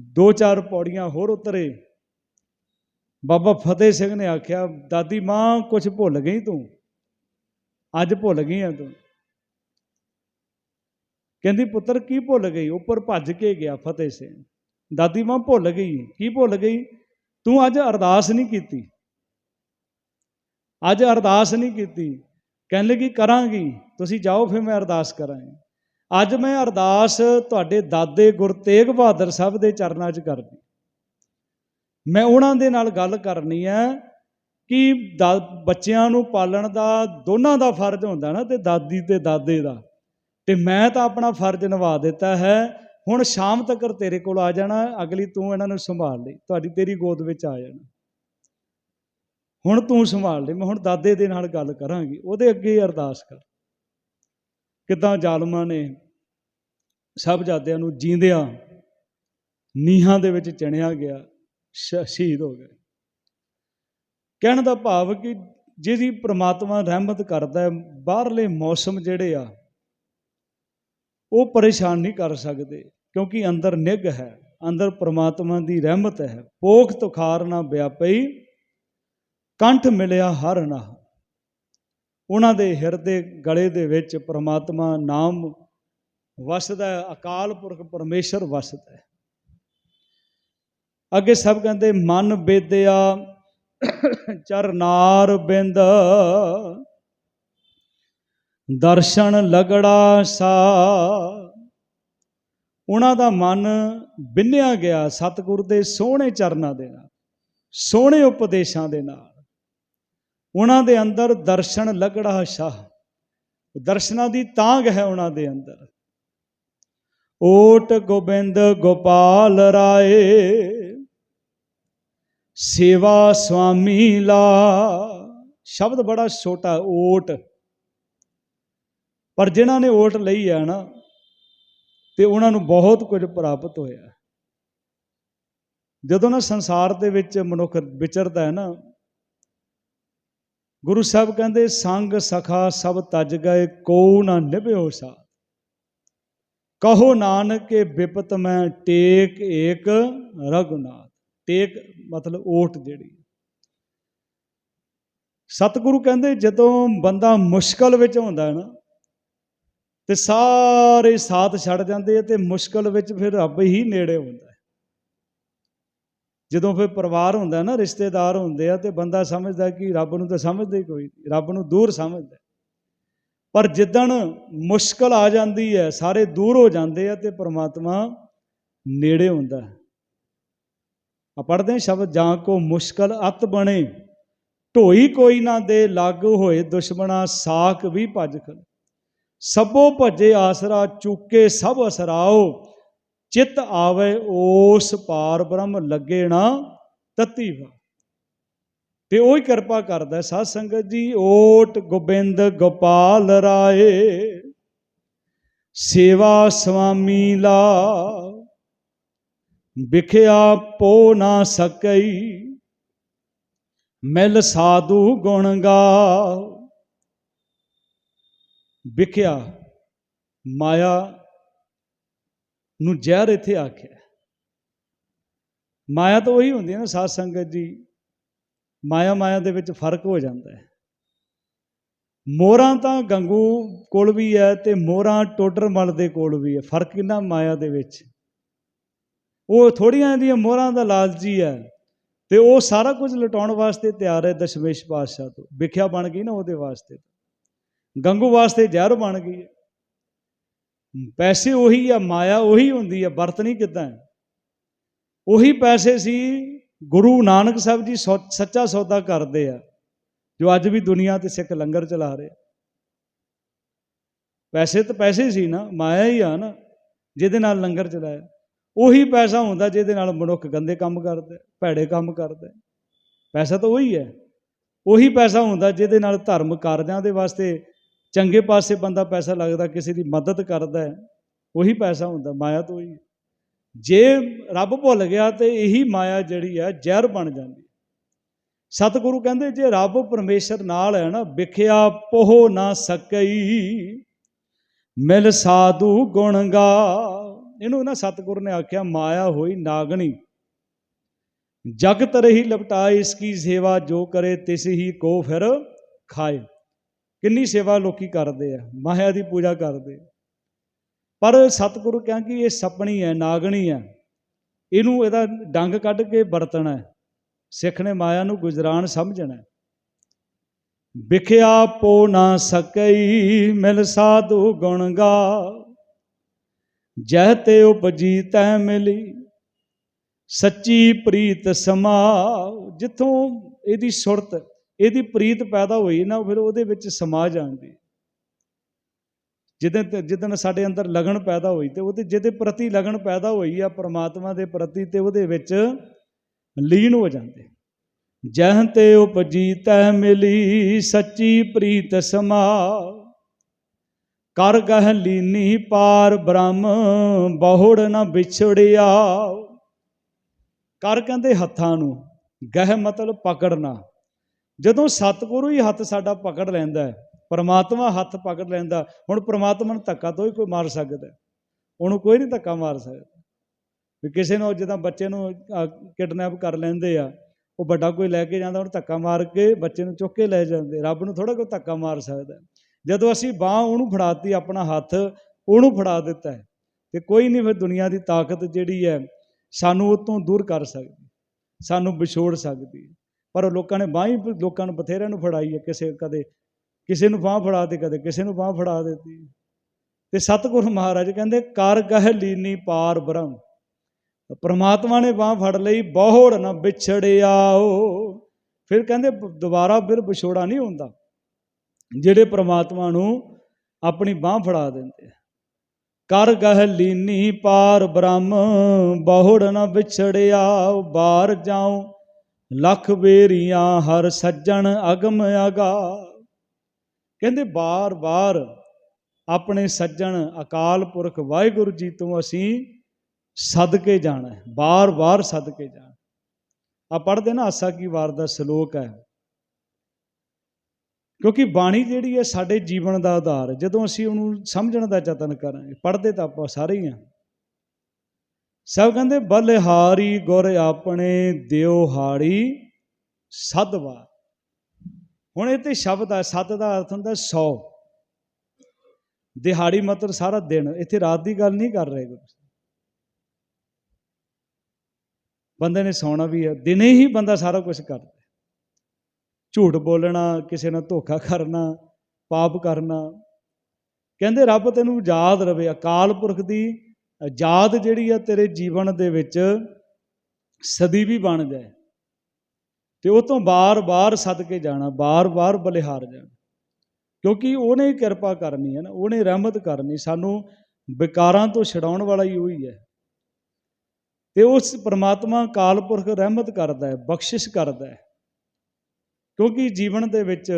ਦੋ ਚਾਰ ਪੌੜੀਆਂ ਹੋਰ ਉਤਰੇ। ਬਾਬਾ ਫਤਿਹ ਸਿੰਘ ਨੇ ਆਖਿਆ, ਦਾਦੀ ਮਾਂ ਕੁਝ ਭੁੱਲ ਗਈ ਤੂੰ? ਅੱਜ ਭੁੱਲ ਗਈ ਆ ਤੂੰ? ਕਹਿੰਦੀ, ਪੁੱਤਰ, ਕੀ ਭੁੱਲ ਗਈ? ਉੱਪਰ ਭੱਜ ਕੇ ਗਿਆ ਫਤਿਹ ਸਿੰਘ। ਦਾਦੀ ਮਾਂ, ਭੁੱਲ ਗਈ। ਕੀ ਭੁੱਲ ਗਈ? ਤੂੰ ਅੱਜ ਅਰਦਾਸ ਨਹੀਂ ਕੀਤੀ। ਅੱਜ ਅਰਦਾਸ ਨਹੀਂ ਕੀਤੀ। ਕਹਿਣ ਲੱਗੀ ਕਰਾਂਗੀ, ਤੁਸੀਂ ਜਾਓ ਫਿਰ ਮੈਂ ਅਰਦਾਸ ਕਰਾਂਗੀ। ਅੱਜ ਮੈਂ ਅਰਦਾਸ ਤੁਹਾਡੇ ਦਾਦੇ ਗੁਰ ਤੇਗ ਬਹਾਦਰ ਸਾਹਿਬ ਦੇ ਚਰਨਾਂ 'ਚ ਕਰਦੀ। ਮੈਂ ਉਹਨਾਂ ਦੇ ਨਾਲ ਗੱਲ ਕਰਨੀ ਹੈ ਕਿ ਦਾ- ਬੱਚਿਆਂ ਨੂੰ ਪਾਲਣ ਦਾ ਦੋਨਾਂ ਦਾ ਫਰਜ਼ ਹੁੰਦਾ ਨਾ, ਤੇ ਦਾਦੀ ਤੇ ਦਾਦੇ ਦਾ। ਤੇ ਮੈਂ ਤਾਂ ਆਪਣਾ ਫਰਜ਼ ਨਿਭਾ ਦਿੱਤਾ ਹੈ, ਹੁਣ ਸ਼ਾਮ ਤੱਕ ਤੇਰੇ ਕੋਲ ਆ ਜਾਣਾ, ਅਗਲੀ ਤੂੰ ਇਹਨਾਂ ਨੂੰ ਸੰਭਾਲ ਲਈ, ਤੁਹਾਡੀ ਤੇਰੀ ਗੋਦ ਵਿੱਚ ਆ ਜਾਣਾ। ਹੁਣ ਤੂੰ ਸੰਭਾਲ ਲੈ, ਮੈਂ ਹੁਣ ਦਾਦੇ ਦੇ ਨਾਲ ਗੱਲ ਕਰਾਂਗੀ, ਉਹਦੇ ਅੱਗੇ ਅਰਦਾਸ ਕਰ। ਕਿਦਾਂ ਜ਼ਾਲਮਾਂ ਨੇ ਸਾਹਿਬਜ਼ਾਦਿਆਂ ਨੂੰ ਜੀਂਦਿਆਂ ਨੀਹਾਂ ਦੇ ਵਿੱਚ ਚਿਣਿਆ ਗਿਆ ਸ਼ਹੀਦ ਹੋ ਗਏ। ਕਹਿਣ ਦਾ ਭਾਵ ਕਿ ਜਿਹਦੀ ਪ੍ਰਮਾਤਮਾ ਰਹਿਮਤ ਕਰਦਾ ਹੈ, ਬਾਹਰਲੇ ਮੌਸਮ ਜਿਹੜੇ ਆ, ਉਹ ਪਰੇਸ਼ਾਨ ਨਹੀਂ ਕਰ ਸਕਦੇ, ਕਿਉਂਕਿ ਅੰਦਰ ਨਿੱਘ ਹੈ, ਅੰਦਰ ਪ੍ਰਮਾਤਮਾ ਦੀ ਰਹਿਮਤ ਹੈ। ਪੋਖ ਤੁਖਾਰ ਨਾ ਵਿਆਪਈ ਕੰਠ ਮਿਲਿਆ ਹਰ ਨਾ। ਉਹਨਾਂ ਦੇ ਹਿਰਦੇ ਗਲੇ ਦੇ ਵਿੱਚ ਪ੍ਰਮਾਤਮਾ ਨਾਮ ਵਸਦਾ ਅਕਾਲ ਪੁਰਖ ਪਰਮੇਸ਼ਰ ਵਸਦਾ ਹੈ। ਅੱਗੇ ਸਭ ਕਹਿੰਦੇ, ਮਨ ਬੇਦਿਆ ਚਰਨਾਰ ਬਿੰਦ, ਦਰਸ਼ਨ ਲਗੜਾ ਸਾ। ਉਹਨਾਂ ਦਾ ਮਨ ਬਿੰਨਿਆ ਗਿਆ ਸਤਿਗੁਰ ਦੇ ਸੋਹਣੇ ਚਰਨਾਂ ਦੇ ਨਾਲ, ਸੋਹਣੇ ਉਪਦੇਸ਼ਾਂ ਦੇ ਨਾਲ। ਉਹਨਾਂ ਦੇ ਅੰਦਰ ਦਰਸ਼ਨ ਲਗੜਾ ਸ਼ਾਹ। ਦਰਸ਼ਨਾਂ ਦੀ ਤਾਂਗ ਹੈ ਉਹਨਾਂ ਦੇ ਅੰਦਰ। ਓਟ ਗੋਬਿੰਦ ਗੋਪਾਲ ਰਾਏ, ਸੇਵਾ ਸੁਆਮੀ ਲਾ। ਸ਼ਬਦ ਬੜਾ ਛੋਟਾ ਓਟ। ਪਰ ਜਿਨ੍ਹਾਂ ਨੇ ਓਟ ਲਈ ਹੈ ਨਾ, ਤੇ ਉਹਨਾਂ ਨੂੰ ਬਹੁਤ ਕੁਝ ਪ੍ਰਾਪਤ ਹੋਇਆ। ਜਦੋਂ ਨਾ ਸੰਸਾਰ ਦੇ ਵਿੱਚ ਮਨੁੱਖ ਵਿਚਰਦਾ ਹੈ ਨਾ ਗੁਰੂ ਸਾਹਿਬ ਕਹਿੰਦੇ, ਸੰਗ ਸਖਾ ਸਭ ਤਜ ਗਏ, ਕੋ ਨਾ ਨਿਭਿਓ ਸਾ ਕਹੋ ਨਾਨਕ ਬਿਪਤ ਮੈਂ ਟੇਕ ਏਕ ਰਗੁਨਾਥ ਟੇਕ ਮਤਲਬ ਓਟ ਜਿਹੜੀ। ਸਤਿਗੁਰੂ ਕਹਿੰਦੇ, ਜਦੋਂ ਬੰਦਾ ਮੁਸ਼ਕਲ ਵਿੱਚ ਹੁੰਦਾ ਹੈ ਨਾ, ਤੇ ਸਾਰੇ ਸਾਥ ਛੱਡ ਜਾਂਦੇ ਤੇ ਮੁਸ਼ਕਲ ਵਿੱਚ ਫਿਰ ਰੱਬ ਹੀ ਨੇੜੇ ਹੁੰਦਾ ਜਦੋਂ ਫਿਰ ਪਰਿਵਾਰ ਹੁੰਦਾ ਨਾ, ਰਿਸ਼ਤੇਦਾਰ ਹੁੰਦੇ ਆ ਤੇ ਬੰਦਾ ਸਮਝਦਾ ਕਿ ਰੱਬ ਨੂੰ ਤਾਂ ਸਮਝਦਾ ਹੀ ਕੋਈ ਰੱਬ ਨੂੰ ਦੂਰ ਸਮਝਦਾ। ਪਰ ਜਿੱਦਣ ਮੁਸ਼ਕਲ ਆ ਜਾਂਦੀ ਹੈ, ਸਾਰੇ ਦੂਰ ਹੋ ਜਾਂਦੇ ਆ ਤੇ ਪ੍ਰਮਾਤਮਾ ਨੇੜੇ ਹੁੰਦਾ ਹੈ। ਆ ਪੜਦੇ ਸ਼ਬਦ, ਜਾਂ ਕੋ ਮੁਸ਼ਕਲ ਅਤ ਬਣੇ, ਢੋਈ ਕੋਈ ਨਾ ਦੇ, ਲਾਗੂ ਹੋਏ ਦੁਸ਼ਮਣਾ ਸਾਖ ਵੀ ਭੱਜ ਖਲ। ਸਭੋ ਭਜੇ ਆਸਰਾ ਚੁੱਕੇ ਸਭ ਅਸਰਾਓ ਚਿਤ ਆਵੇ ਉਸ ਪਾਰ ਬ੍ਰਹਮ ਲੱਗੇ ਨਾ, ਤਤੀ ਵਾ। ਤੇ ਉਹ ਹੀ ਕਿਰਪਾ ਕਰਦਾ ਸਾਧ ਸੰਗਤ ਜੀ, ਓਟ ਗੋਬਿੰਦ ਗੋਪਾਲ ਰਾਏ, ਸੇਵਾ ਸੁਆਮੀ ਲਾ, ਵਿਖਿਆ ਪੋ ਨਾ ਸਕਈ, ਮਿਲ ਸਾਧੂ ਗੁਣ ਗਾ। ਵਿਖਿਆ ਮਾਇਆ ਨੂੰ ਜ਼ਹਿਰ ਇੱਥੇ ਆਖਿਆ ਮਾਇਆ ਤਾਂ ਉਹੀ ਹੁੰਦੀ ਹੈ ਨਾ, ਸਾਧ ਸੰਗਤ ਜੀ ਮਾਇਆ ਮਾਇਆ ਦੇ ਵਿੱਚ ਫ਼ਰਕ ਹੋ ਜਾਂਦਾ ਹੈ। ਮੋਹਰਾਂ ਤਾਂ ਗੰਗੂ ਕੋਲ ਵੀ ਹੈ ਤੇ ਮੋਹਰਾਂ ਟੋਡਰਮਲ ਦੇ ਕੋਲ ਵੀ ਹੈ। ਫ਼ਰਕ ਕਿੰਨਾ ਮਾਇਆ ਦੇ ਵਿੱਚ। ਉਹ ਥੋੜੀਆਂ ਦੀਆਂ ਮੋਹਰਾਂ ਦਾ ਲਾਲਚੀ ਹੈ ਤੇ ਉਹ ਸਾਰਾ ਕੁਝ ਲਟਾਉਣ ਵਾਸਤੇ ਤਿਆਰ ਹੈ ਦਸ਼ਮੇਸ਼ ਪਾਤਸ਼ਾਹ ਤੋਂ। ਵਿਖਿਆ ਬਣ ਗਈ ਨਾ ਉਹਦੇ ਵਾਸਤੇ। ਗੰਗੂ ਵਾਸਤੇ ਜ਼ਹਿਰ ਬਣ ਗਈ ਹੈ। ਪੈਸੇ ਉਹੀ ਆ, ਮਾਇਆ ਉਹੀ ਹੁੰਦੀ ਆ ਨਹੀਂ ਕਿਦਾਂ ਉਹੀ ਪੈਸੇ ਸੀ, ਗੁਰੂ ਨਾਨਕ ਸਾਹਿਬ ਜੀ ਸੌ- ਸੱਚਾ ਸੌਦਾ ਕਰਦੇ ਆ, ਜੋ ਅੱਜ ਵੀ ਦੁਨੀਆ ਤੇ ਸਿੱਖ ਲੰਗਰ ਚਲਾ ਰਹੇ ਪੈਸੇ ਤਾਂ ਪੈਸੇ ਸੀ ਨਾ, ਮਾਇਆ ਹੀ ਆ ਨਾ, ਜਿਹਦੇ ਨਾਲ ਲੰਗਰ ਚਲਾਇਆ। ਉਹੀ ਪੈਸਾ ਹੁੰਦਾ ਜਿਹਦੇ ਨਾਲ ਮਨੁੱਖ ਗੰਦੇ ਕੰਮ ਕਰਦਾ, ਭੈੜੇ ਕੰਮ ਕਰਦਾ। ਪੈਸਾ ਤਾਂ ਉਹੀ ਹੈ। ਉਹੀ ਪੈਸਾ ਹੁੰਦਾ ਜਿਹਦੇ ਨਾਲ ਧਰਮ ਕਾਰਜਾਂ ਦੇ ਵਾਸਤੇ ਚੰਗੇ ਪਾਸੇ ਬੰਦਾ ਪੈਸਾ ਲੱਗਦਾ, ਕਿਸੇ ਦੀ ਮਦਦ ਕਰਦਾ ਹੈ, ਉਹੀ ਪੈਸਾ ਹੁੰਦਾ, ਮਾਇਆ ਤੋਂ ਹੀ। ਜੇ ਰੱਬ ਭੁੱਲ ਗਿਆ ਤੇ ਇਹੀ ਮਾਇਆ ਜਿਹੜੀ ਹੈ, ਜ਼ਹਿਰ ਬਣ ਜਾਂਦੀ ਸਤਿਗੁਰੂ ਕਹਿੰਦੇ, ਜੇ ਰੱਬ ਪਰਮੇਸ਼ਰ ਨਾਲ ਹੈ ਨਾ, ਵਿਖਿਆ ਪੋਹ ਨਾ ਸਕਈ, ਮਿਲ ਸਾਧੂ ਗੁਣ ਗਾ। ਇਹਨੂੰ ਨਾ ਸਤਿਗੁਰੂ ਨੇ ਆਖਿਆ, ਮਾਇਆ ਹੋਈ ਨਾਗਣੀ। ਜਗਤ ਰਹੀ ਲਪਟਾਏ ਇਸ ਕੀ ਸੇਵਾ ਜੋ ਕਰੇ, ਤਿਸ ਹੀ ਕੋ ਫਿਰ ਖਾਏ। ਕਿੰਨੀ ਸੇਵਾ ਲੋਕੀ ਕਰਦੇ ਆ, ਮਾਇਆ ਦੀ ਪੂਜਾ ਕਰਦੇ ਪਰ ਸਤਿਗੁਰੂ ਕਹਿੰਦੇ ਇਹ ਸਪਣੀ ਹੈ, ਨਾਗਣੀ ਹੈ, ਇਹਨੂੰ ਇਹਦਾ ਡੰਗ ਕੱਢ ਕੇ ਵਰਤਣਾ ਸਿੱਖ ਨੇ ਮਾਇਆ ਨੂੰ ਗੁਜਰਾਨ ਸਮਝਣਾ ਵਿਖਿਆ ਪੋ ਨਾ ਸਕਈ, ਮਿਲ ਸਾਧੂ ਗੁਣ ਗਾ। ਜਹ ਤੇ ਉਪਜੀ ਤੈ ਮਿਲੀ, ਸੱਚੀ ਪ੍ਰੀਤ ਸਮਾ ਜਿੱਥੋਂ ਇਹਦੀ ਸੁਰਤ ਇਹਦੀ ਪ੍ਰੀਤ ਪੈਦਾ ਹੋਈ ਨਾ, ਫਿਰ ਉਹਦੇ ਵਿੱਚ ਸਮਾ ਜਾਂਦੀ ਜਿੱਦਾਂ ਜਿੱਦਣ ਸਾਡੇ ਅੰਦਰ ਲਗਨ ਪੈਦਾ ਹੋਈ ਤੇ ਉਹਦੇ, ਜਿਹਦੇ ਪ੍ਰਤੀ ਲਗਨ ਪੈਦਾ ਹੋਈ ਆ ਪ੍ਰਮਾਤਮਾ ਦੇ ਪ੍ਰਤੀ ਤੇ ਉਹਦੇ ਵਿੱਚ ਲੀਨ ਹੋ ਜਾਂਦੇ। ਜਹ ਤੇ ਉਪਜੀ ਤੈ ਮਿਲੀ ਸੱਚੀ ਪ੍ਰੀਤ ਸਮਾ ਕਰ ਗਹ ਲੀਨੀ ਪਾਰ ਬ੍ਰਹਮ, ਬਹੁੜ ਨਾ ਵਿਛੜਿਆ। ਕਰ ਕਹਿੰਦੇ ਹੱਥਾਂ ਨੂੰ, ਗਹਿ ਮਤਲਬ ਪਕੜਨਾ। ਜਦੋਂ ਸਤਿਗੁਰੂ ਹੀ ਹੱਥ ਸਾਡਾ ਪਕੜ ਲੈਂਦਾ ਹੈ, ਪਰਮਾਤਮਾ ਹੱਥ ਪਕੜ ਲੈਂਦਾ, ਹੁਣ ਪਰਮਾਤਮਾ ਨੂੰ ਧੱਕਾ ਤੋਂ ਹੀ ਕੋਈ ਮਾਰ ਸਕਦਾ ਉਹਨੂੰ ਕੋਈ ਨਹੀਂ ਧੱਕਾ ਮਾਰ ਸਕਦਾ। ਵੀ ਕਿਸੇ ਨੂੰ ਜਿੱਦਾਂ ਬੱਚੇ ਨੂੰ ਕਿਡਨੈਪ ਕਰ ਲੈਂਦੇ ਆ, ਉਹ ਵੱਡਾ ਕੋਈ ਲੈ ਕੇ ਜਾਂਦਾ, ਉਹਨੂੰ ਧੱਕਾ ਮਾਰ ਕੇ ਬੱਚੇ ਨੂੰ ਚੁੱਕ ਕੇ ਲੈ ਜਾਂਦੇ, ਰੱਬ ਨੂੰ ਥੋੜਾ ਕੋਈ ਧੱਕਾ ਮਾਰ ਸਕਦਾ ਜਦੋਂ ਅਸੀਂ ਬਾਹ ਉਹਨੂੰ ਫੜਾਤੀ, ਆਪਣਾ ਹੱਥ ਉਹਨੂੰ ਫੜਾ ਦਿੱਤਾ ਹੈ, ਤੇ ਕੋਈ ਨਹੀਂ ਫਿਰ ਦੁਨੀਆ ਦੀ ਤਾਕਤ ਜਿਹੜੀ ਹੈ, ਸਾਨੂੰ ਉਹ ਤੋਂ ਦੂਰ ਕਰ ਸਕਦੀ, ਸਾਨੂੰ ਵਿਛੋੜ ਸਕਦੀ ਹੈ। ਪਰ ਲੋਕਾਂ ਨੇ ਬਾਹ ਹੀ ਲੋਕਾਂ ਨੂੰ ਬਥੇਰਿਆਂ ਨੂੰ ਫੜਾਈ ਹੈ ਕਿਸੇ ਕਦੇ, ਕਿਸੇ ਨੂੰ ਬਾਹ ਫੜਾ ਦੇ ਕਦੇ ਕਿਸੇ ਨੂੰ ਬਾਹ ਫੜਾ ਦਿੱਤੀ। ਤੇ ਸਤਿਗੁਰੂ ਮਹਾਰਾਜ ਕਹਿੰਦੇ, ਕਰ ਗਹਿ ਲੀਨੀ ਪਾਰ ਬ੍ਰਹਮ। ਪ੍ਰਮਾਤਮਾ ਨੇ ਬਾਹ ਫੜ ਲਈ, ਬਹੁੜ ਨਾ ਵਿਛੜਿਆਓ। ਫਿਰ ਕਹਿੰਦੇ ਦੁਬਾਰਾ ਫਿਰ ਵਿਛੋੜਾ ਨਹੀਂ ਹੁੰਦਾ, ਜਿਹੜੇ ਪ੍ਰਮਾਤਮਾ ਨੂੰ ਆਪਣੀ ਬਾਹ ਫੜਾ ਦਿੰਦੇ ਕਰ ਗਹਿ ਲੀਨੀ ਪਾਰ ਬ੍ਰਹਮ, ਬਹੁੜ ਨਾ ਵਿਛੜਿਆਓ, ਬਾਹਰ ਜਾਉ। ਲੱਖ ਬੇਰੀਆਂ ਹਰ ਸੱਜਣ ਅਗਮ ਅਗਾ। ਕਹਿੰਦੇ ਬਾਰ-ਬਾਰ ਆਪਣੇ ਸੱਜਣ ਅਕਾਲ ਪੁਰਖ ਵਾਹਿਗੁਰੂ ਜੀ ਤੋਂ ਅਸੀਂ ਸਦਕੇ ਜਾਣਾ ਹੈ ਬਾਰ-ਬਾਰ ਸਦਕੇ ਜਾਣਾ। ਆ ਪੜ੍ਹਦੇ ਨਾ ਆਸਾ ਕੀ ਵਾਰ ਦਾ ਸ਼ਲੋਕ ਹੈ। ਕਿਉਂਕਿ ਬਾਣੀ ਜਿਹੜੀ ਹੈ ਸਾਡੇ ਜੀਵਨ ਦਾ ਆਧਾਰ ਜਦੋਂ ਅਸੀਂ ਉਹਨੂੰ ਸਮਝਣ ਦਾ ਯਤਨ ਕਰਾਂਗੇ, ਪੜ੍ਹਦੇ ਤਾਂ ਆਪਾਂ ਸਾਰੇ ਹੀ ਹਾਂ। ਸਭ ਕਹਿੰਦੇ, ਬਲਿਹਾਰੀ ਗੁਰ ਆਪਣੇ ਦਿਓ ਹਾੜੀ ਸਦਵਾ ਹੁਣ ਇਹ ਤੇ ਸ਼ਬਦ ਹੈ ਸਤ ਦਾ ਅਰਥ ਹੁੰਦਾ 100 ਦਿਹਾੜੀ ਮਤਲਬ ਸਾਰਾ ਦਿਨ, ਇੱਥੇ ਰਾਤ ਦੀ ਗੱਲ ਨਹੀਂ ਕਰ ਰਹੇ ਗੁਰੂ ਬੰਦੇ ਨੇ ਸੌਣਾ ਵੀ ਹੈ ਦਿਨੇ ਹੀ ਬੰਦਾ ਸਾਰਾ ਕੁਝ ਕਰਦਾ। ਝੂਠ ਬੋਲਣਾ, ਕਿਸੇ ਨਾਲ ਧੋਖਾ ਕਰਨਾ, ਪਾਪ ਕਰਨਾ। ਕਹਿੰਦੇ, ਰੱਬ ਤੈਨੂੰ ਯਾਦ ਰਵੇ, ਅਕਾਲ ਪੁਰਖ ਦੀ ਯਾਦ ਜਿਹੜੀ ਆ ਤੇਰੇ ਜੀਵਨ ਦੇ ਵਿੱਚ ਸਦੀ ਵੀ ਬਣ ਜਾਏ ਤੇ ਉਹ ਤੋਂ ਬਾਰ-ਬਾਰ ਸਦਕੇ ਜਾਣਾ ਬਾਰ-ਬਾਰ ਬਲਿਹਾਰ ਜਾਣਾ। ਕਿਉਂਕਿ ਉਹਨੇ ਕਿਰਪਾ ਕਰਨੀ ਹੈ ਨਾ, ਉਹਨੇ ਰਹਿਮਤ ਕਰਨੀ, ਸਾਨੂੰ ਵਿਕਾਰਾਂ ਤੋਂ ਛਡਾਉਣ ਵਾਲਾ ਹੀ ਉਹੀ ਹੈ। ਤੇ ਉਸ ਪ੍ਰਮਾਤਮਾ ਕਾਲ ਪੁਰਖ ਰਹਿਮਤ ਕਰਦਾ ਹੈ, ਬਖਸ਼ਿਸ਼ ਕਰਦਾ ਹੈ। ਕਿਉਂਕਿ ਜੀਵਨ ਦੇ ਵਿੱਚ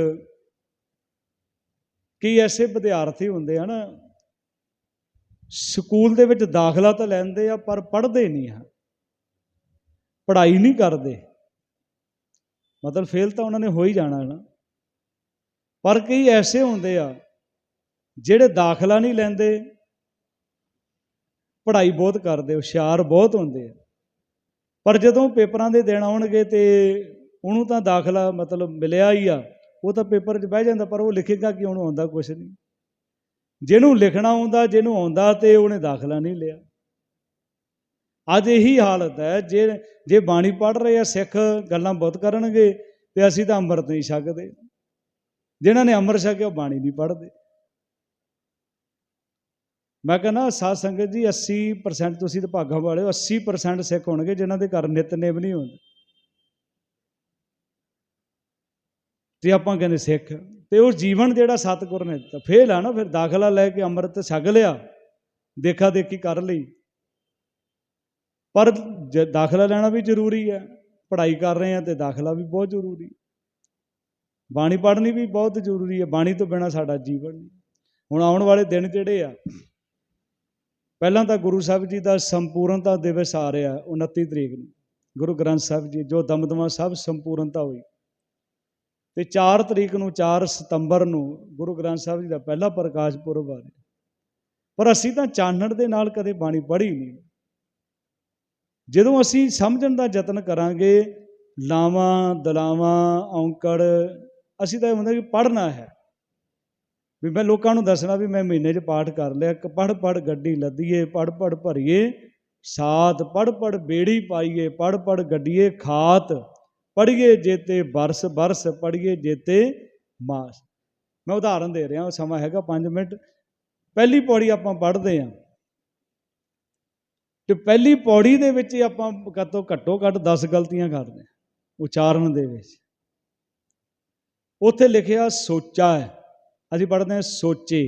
ਕਈ ਐਸੇ ਵਿਦਿਆਰਥੀ ਹੁੰਦੇ ਹਨ ਸਕੂਲ ਦੇ ਵਿੱਚ ਦਾਖਲਾ ਤਾਂ ਲੈਂਦੇ ਆ, ਪਰ ਪੜ੍ਹਦੇ ਨਹੀਂ ਆ। ਪੜ੍ਹਾਈ ਨਹੀਂ ਕਰਦੇ। ਮਤਲਬ ਫੇਲ ਤਾਂ ਉਹਨਾਂ ਨੇ ਹੋ ਹੀ ਜਾਣਾ ਨਾ। ਪਰ ਕਈ ਐਸੇ ਹੁੰਦੇ ਆ, ਜਿਹੜੇ ਦਾਖਲਾ ਨਹੀਂ ਲੈਂਦੇ, ਪੜ੍ਹਾਈ ਬਹੁਤ ਕਰਦੇ, ਹੁਸ਼ਿਆਰ ਬਹੁਤ ਹੁੰਦੇ ਆ। ਪਰ ਜਦੋਂ ਪੇਪਰਾਂ ਦੇ ਦਿਨ ਆਉਣਗੇ ਤੇ ਉਹਨੂੰ ਤਾਂ ਦਾਖਲਾ ਮਤਲਬ ਮਿਲਿਆ ਹੀ ਆ, ਉਹ ਤਾਂ ਪੇਪਰ 'ਚ ਬਹਿ ਜਾਂਦਾ, ਪਰ ਉਹ ਲਿਖੇਗਾ ਕਿ ਉਹਨੂੰ ਆਉਂਦਾ ਕੁਝ ਨਹੀਂ। ਜਿਹਨੂੰ ਲਿਖਣਾ ਆਉਂਦਾ, ਜਿਹਨੂੰ ਆਉਂਦਾ ਤੇ ਉਹਨੇ ਦਾਖਲਾ ਨਹੀਂ ਲਿਆ। ਅੱਜ ਇਹੀ ਹਾਲਤ ਹੈ, ਜੇ ਜੇ ਬਾਣੀ ਪੜ੍ਹ ਰਹੇ ਆ, ਸਿੱਖ ਗੱਲਾਂ ਬਹੁਤ ਕਰਨਗੇ ਤੇ ਅਸੀਂ ਤਾਂ ਅੰਮ੍ਰਿਤ ਨਹੀਂ ਛਕਦੇ। ਜਿਨ੍ਹਾਂ ਨੇ ਅੰਮ੍ਰਿਤ ਛਕਿਆ, ਉਹ ਬਾਣੀ ਨਹੀਂ ਪੜ੍ਹਦੇ। ਮੈਂ ਕਹਿੰਦਾ, ਸਾਧ ਸੰਗਤ ਜੀ 80% ਤੁਸੀਂ ਤਾਂ ਭਾਗਾਂ ਵਾਲੇ ਹੋ 80% ਸਿੱਖ ਹੋਣਗੇ, ਜਿਨ੍ਹਾਂ ਦੇ ਘਰ ਨਿਤਨੇਮ ਨਹੀਂ ਹੁੰਦੇ। ਤੇ ਆਪਾਂ ਕਹਿੰਦੇ ਸਿੱਖ। ਤੇ ਉਹ ਜੀਵਨ ਜਿਹੜਾ ਸਤਿਗੁਰ ਨੇ ਦਿੱਤਾ ਫੇਲ ਆ ਨਾ ਫਿਰ ਦਾਖਲਾ ਲੈ ਕੇ ਅੰਮ੍ਰਿਤ ਛਕ ਲਿਆ, ਦੇਖਾ ਦੇਖੀ ਕਰ ਲਈ। ਪਰ ਜ- ਦਾਖਲਾ ਲੈਣਾ ਵੀ ਜ਼ਰੂਰੀ ਹੈ, ਪੜ੍ਹਾਈ ਕਰ ਰਹੇ ਆ ਤੇ ਦਾਖਲਾ ਵੀ ਬਹੁਤ ਜ਼ਰੂਰੀ। ਬਾਣੀ ਪੜ੍ਹਨੀ ਵੀ ਬਹੁਤ ਜ਼ਰੂਰੀ ਹੈ, ਬਾਣੀ ਤੋਂ ਬਿਨਾ ਸਾਡਾ ਜੀਵਨ ਨਹੀਂ। ਹੁਣ ਆਉਣ ਵਾਲੇ ਦਿਨ ਜਿਹੜੇ ਆ, ਪਹਿਲਾਂ ਤਾਂ ਗੁਰੂ ਸਾਹਿਬ ਜੀ ਦਾ ਸੰਪੂਰਨਤਾ ਦਿਵਸ ਆ ਰਿਹਾ 29 ਤਰੀਕ ਨੂੰ। ਗੁਰੂ ਗ੍ਰੰਥ ਸਾਹਿਬ ਜੀ, ਜੋ ਦਮਦਮਾ ਸਾਹਿਬ ਸੰਪੂਰਨਤਾ ਹੋਈ। ਤੇ 4 ਤਰੀਕ ਨੂੰ 4 ਸਤੰਬਰ ਨੂੰ ਗੁਰੂ ਗ੍ਰੰਥ ਸਾਹਿਬ ਜੀ ਦਾ ਪਹਿਲਾ ਪ੍ਰਕਾਸ਼ ਪੁਰਬ ਆ ਰਿਹਾ। ਪਰ ਅਸੀਂ ਤਾਂ ਚਾਨਣ ਦੇ ਨਾਲ ਕਦੇ ਬਾਣੀ ਪੜ੍ਹੀ ਨਹੀਂ। ਜਦੋਂ ਅਸੀਂ ਸਮਝਣ ਦਾ ਯਤਨ ਕਰਾਂਗੇ, ਲਾਵਾਂ, ਦਲਾਵਾਂ, ਔਂਕੜ, ਅਸੀਂ ਤਾਂ ਇਹ ਹੁੰਦਾ ਕਿ ਪੜ੍ਹਨਾ ਹੈ। ਵੀ ਮੈਂ ਲੋਕਾਂ ਨੂੰ ਦੱਸਣਾ ਵੀ ਮੈਂ ਮਹੀਨੇ 'ਚ ਪਾਠ ਕਰ ਲਿਆ ਕਿ ਪੜ੍ਹ ਪੜ੍ਹ ਗੱਡੀ ਲੱਦੀਏ, ਪੜ੍ਹ ਪੜ੍ਹ ਭਰੀਏ ਸਾਤ ਪੜ੍ਹ ਪੜ੍ਹ ਬੇੜੀ ਪਾਈਏ, ਪੜ੍ਹ ਪੜ੍ਹ ਗੱਡੀਏ, ਖਾਤ ਪੜ੍ਹੀਏ ਜੇਤੇ ਬਰਸ ਬਰਸ ਪੜ੍ਹੀਏ ਜੇਤੇ ਮਾਸ। ਮੈਂ ਉਦਾਹਰਨ ਦੇ ਰਿਹਾ, ਉਹ ਸਮਾਂ ਹੈਗਾ 5 ਮਿੰਟ। ਪਹਿਲੀ ਪੌੜੀ ਆਪਾਂ ਪੜ੍ਹਦੇ ਹਾਂ। ਤੇ ਪਹਿਲੀ ਪੌੜੀ ਦੇ ਵਿੱਚ ਆਪਾਂ ਕਤੋਂ ਘੱਟੋ ਘੱਟ 10 ਗਲਤੀਆਂ ਕਰਦੇ ਹਾਂ, ਉਚਾਰਨ ਦੇ ਵਿੱਚ। ਉੱਥੇ ਲਿਖਿਆ ਸੋਚਾ ਹੈ, ਅਸੀਂ ਪੜ੍ਹਦੇ ਹਾਂ ਸੋਚੇ।